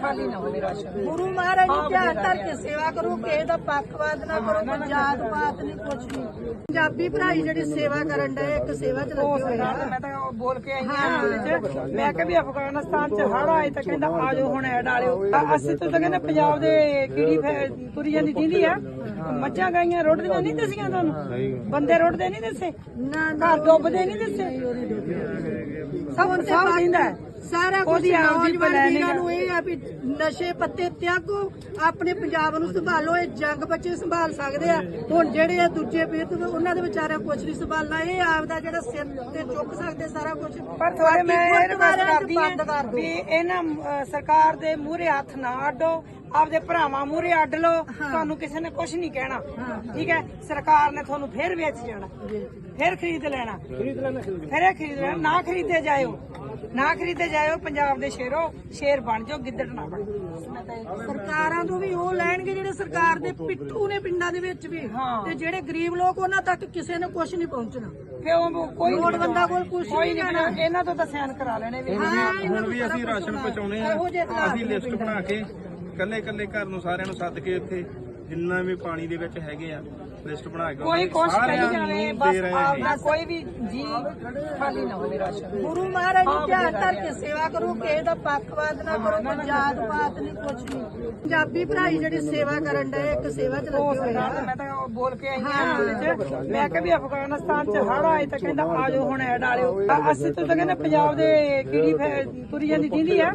ਖਾਲੀ ਨਾ ਹੋਵੇ ਰਾਸ਼ਨ। ਗੁਰੂ ਮਹਾਰਾਜ ਨੂੰ ਧਿਆਨ ਧਰ ਕੇ ਸੇਵਾ ਕਰੋ ਕਿਸੇ ਦਾ ਪੱਖਵਾਦ ਨਾ ਕਰੋ ਕੋਈ ਜਾਤ ਪਾਤ ਨਹੀਂ ਕੁਛ ਨਹੀਂ। ਪੰਜਾਬੀ ਭਰਾਈ ਜਿਹੜੀ ਸੇਵਾ ਕਰਨ ਦੇ ਇੱਕ ਸੇਵਾ ਚ ਲੱਗੇ ਹੋਏ ਆ। ਮੈਂ ਤਾਂ ਉਹ ਬੋਲ ਕੇ ਆਈ ਹਾਂ ਮੈਂ ਕਿਹਾ ਵੀ ਅਫਗਾਨਿਸਤਾਨ ਚ ਹੜ ਆਏ ਤਾਂ ਕਹਿੰਦਾ ਆ ਜਾਓ ਹੁਣ ਐਡ ਵਾਲਿਓ। ਅਸੀਂ ਤਾਂ ਤਾਂ ਕਹਿੰਦੇ ਪੰਜਾਬ ਦੇ ਕੀੜੀ ਫੈ- ਤੁਰੀ ਜਾਂਦੀ ਦੀਦੀ ਆ। ਮੱਝਾਂ ਗਾਈਆਂ ਰੋਡਦੀਆਂ ਨਹੀਂ ਦਿਸੀਆਂ ਤੁਹਾਨੂੰ? ਬੰਦੇ ਰੋਡਦੇ ਨਹੀਂ ਦਿਸੇ? ਨਾ ਨਾ। ਘਰ ਡੁੱਬਦੇ ਨਹੀਂ ਦਿਸੇ? ਸਭ ਸਭ ਦਿੰਦਾ ਹੈ। ਸਾਰਾ ਕੁਝ ਉਹਦੀ ਆਪਦੀ planning। ਨੂੰ ਇਹ ਆ ਵੀ ਨਸ਼ੇ ਪੱਤੇ ਤਿਆਗੋ ਆਪਣੇ ਪੰਜਾਬ ਨੂੰ ਸੰਭਾਲੋ ਇਹ ਜੰਗ ਬੱਚੇ ਸੰਭਾਲ ਸਕਦੇ ਆ। ਹੁਣ ਜਿਹੜੇ ਆ ਦੂਜੇ ਵੀਰ ਤੇ ਉਹਨਾਂ ਦੇ ਵਿਚਾਰਿਆਂ ਕੁਝ ਨਹੀਂ ਸੰਭਾਲਣਾ ਇਹ ਆਪਦਾ ਜਿਹੜਾ ਸਿਰ ਤੇ ਚੁੱਕ ਸਕਦੇ ਸਾਰਾ ਕੁਝ ਪਰ ਥੋੜੇ ਮੈਂ ਇਹ ਰਿਕਵੈਸਟ ਕਰਦੀ ਹਾਂ। ਵੀ ਇਹਨਾਂ ਅਹ, ਸਰਕਾਰ ਦੇ ਮੂਹਰੇ ਹੱਥ ਨਾ ਅੱਡੋ ਆਪਦੇ ਭਰਾਵਾਂ ਮੂਹਰੇ ਅੱਡ ਲਓ। ਤੁਹਾਨੂੰ ਕਿਸੇ ਨੇ ਕੁਝ ਨਹੀਂ ਕਹਿਣਾ। ਠੀਕ ਹੈ? ਸਰਕਾਰ ਨੇ ਤੁਹਾਨੂੰ ਫੇਰ ਵੇਚ ਜਾਣਾ। ਫੇਰ ਖਰੀਦ ਲੈਣਾ। ਖਰੀਦ ਲੈਣਾ ਫਿਰ ਇਹ ਖਰੀਦ ਲੈਣਾ। ਨਾ ਖਰੀਦੇ ਜਾਇਓ। ਨਾ ਖਰੀਦੇ ਜਾਇਓ ਪੰਜਾਬ ਦੇ ਸ਼ੇਰੋ ਸ਼ੇਰ ਬਣ ਜਾਓ ਗਿੱਦੜ ਨਾ ਬਣੋ। ਸਰਕਾਰਾਂ ਤੋਂ ਵੀ ਉਹ ਲੈਣਗੇ ਜਿਹੜੇ ਸਰਕਾਰ ਦੇ ਪਿੱਠੂ ਨੇ ਪਿੰਡਾਂ ਦੇ ਵਿੱਚ ਵੀ। ਤੇ ਜਿਹੜੇ ਗਰੀਬ ਲੋਕ ਉਹਨਾਂ ਤੱਕ ਕਿਸੇ ਨੇ ਕੁਝ ਨਹੀਂ ਪਹੁੰਚਣਾ। ਕਿਉਂ ਕੋਈ ਲੋੜਵੰਦਾਂ ਕੋਲ ਕੋਈ ਨਹੀਂ ਨਹੀਂ ਬਣਿਆ। ਇਹਨਾਂ ਤੋਂ ਤਾਂ ਸਾਈਨ ਕਰਾ ਲੈਣੇ ਵੀ। ਹੁਣ ਵੀ ਅਸੀਂ ਰਾਸ਼ਨ ਪਹੁੰਚਾਉਣੇ ਆ। ਅਸੀਂ ਲਿਸਟ ਬਣਾ ਕੇ ਕੱਲੇ ਕੱਲੇ ਘਰ ਨੂੰ ਸਾਰਿਆਂ ਨੂੰ ਸੱਦ ਕੇ ਇੱਥੇ ਜਿੰਨਾ ਵੀ ਪਾਣੀ ਦੇ ਵਿੱਚ ਹੈਗੇ ਆ ਲਿਸਟ ਬਣਾ ਕੇ ਕੋਈ ਕਹੀ ਨੂੰ ਜਾਵੇ ਦੇ ਬਸ ਹਾਂ ਕੋਈ ਵੀ ਜੀ ਖਾਲੀ ਨਾ ਹੋਵੇ ਰਾਸ਼ਨ ਗੁਰੂ ਮਹਾਰਾਜ ਨੂੰ ਧਿਆਨ ਧਰ ਕੇ ਸੇਵਾ ਕਰੋ ਕਿਸੇ ਦਾ ਪੱਖਵਾਦ ਨਾ ਕਰੋ ਕੋਈ ਜਾਤ ਪਾਤ ਨਹੀਂ ਕੁਛ ਨਹੀਂ ਪੰਜਾਬੀ ਭਰਾਈ ਜਿਹੜੀ ਸੇਵਾ ਕਰਨ ਡਏ ਇੱਕ ਸੇਵਾ ਚ ਲੱਗੇ ਹੋਏ ਆ। ਮੈਂ ਤਾਂ ਉਹ ਬੋਲ ਕੇ ਆਈ ਹਾਂ ਵਿੱਚ। ਮੈਂ ਕਿਹਾ ਵੀ ਅਫਗਾਨਿਸਤਾਨ ਚ ਹੜ ਆਏ ਤਾਂ ਕਹਿੰਦਾ ਆ ਜਾਓ ਹੁਣ ਐਡ ਵਾਲਿਓ। ਅ- ਅਸੀਂ ਤਾਂ ਤਾਂ ਕਹਿੰਦੇ ਪੰਜਾਬ ਦੇ ਕੀੜੀ ਫੈ- ਤੁਰੀ ਜਾਂਦੀ ਦੀਦੀ ਆ।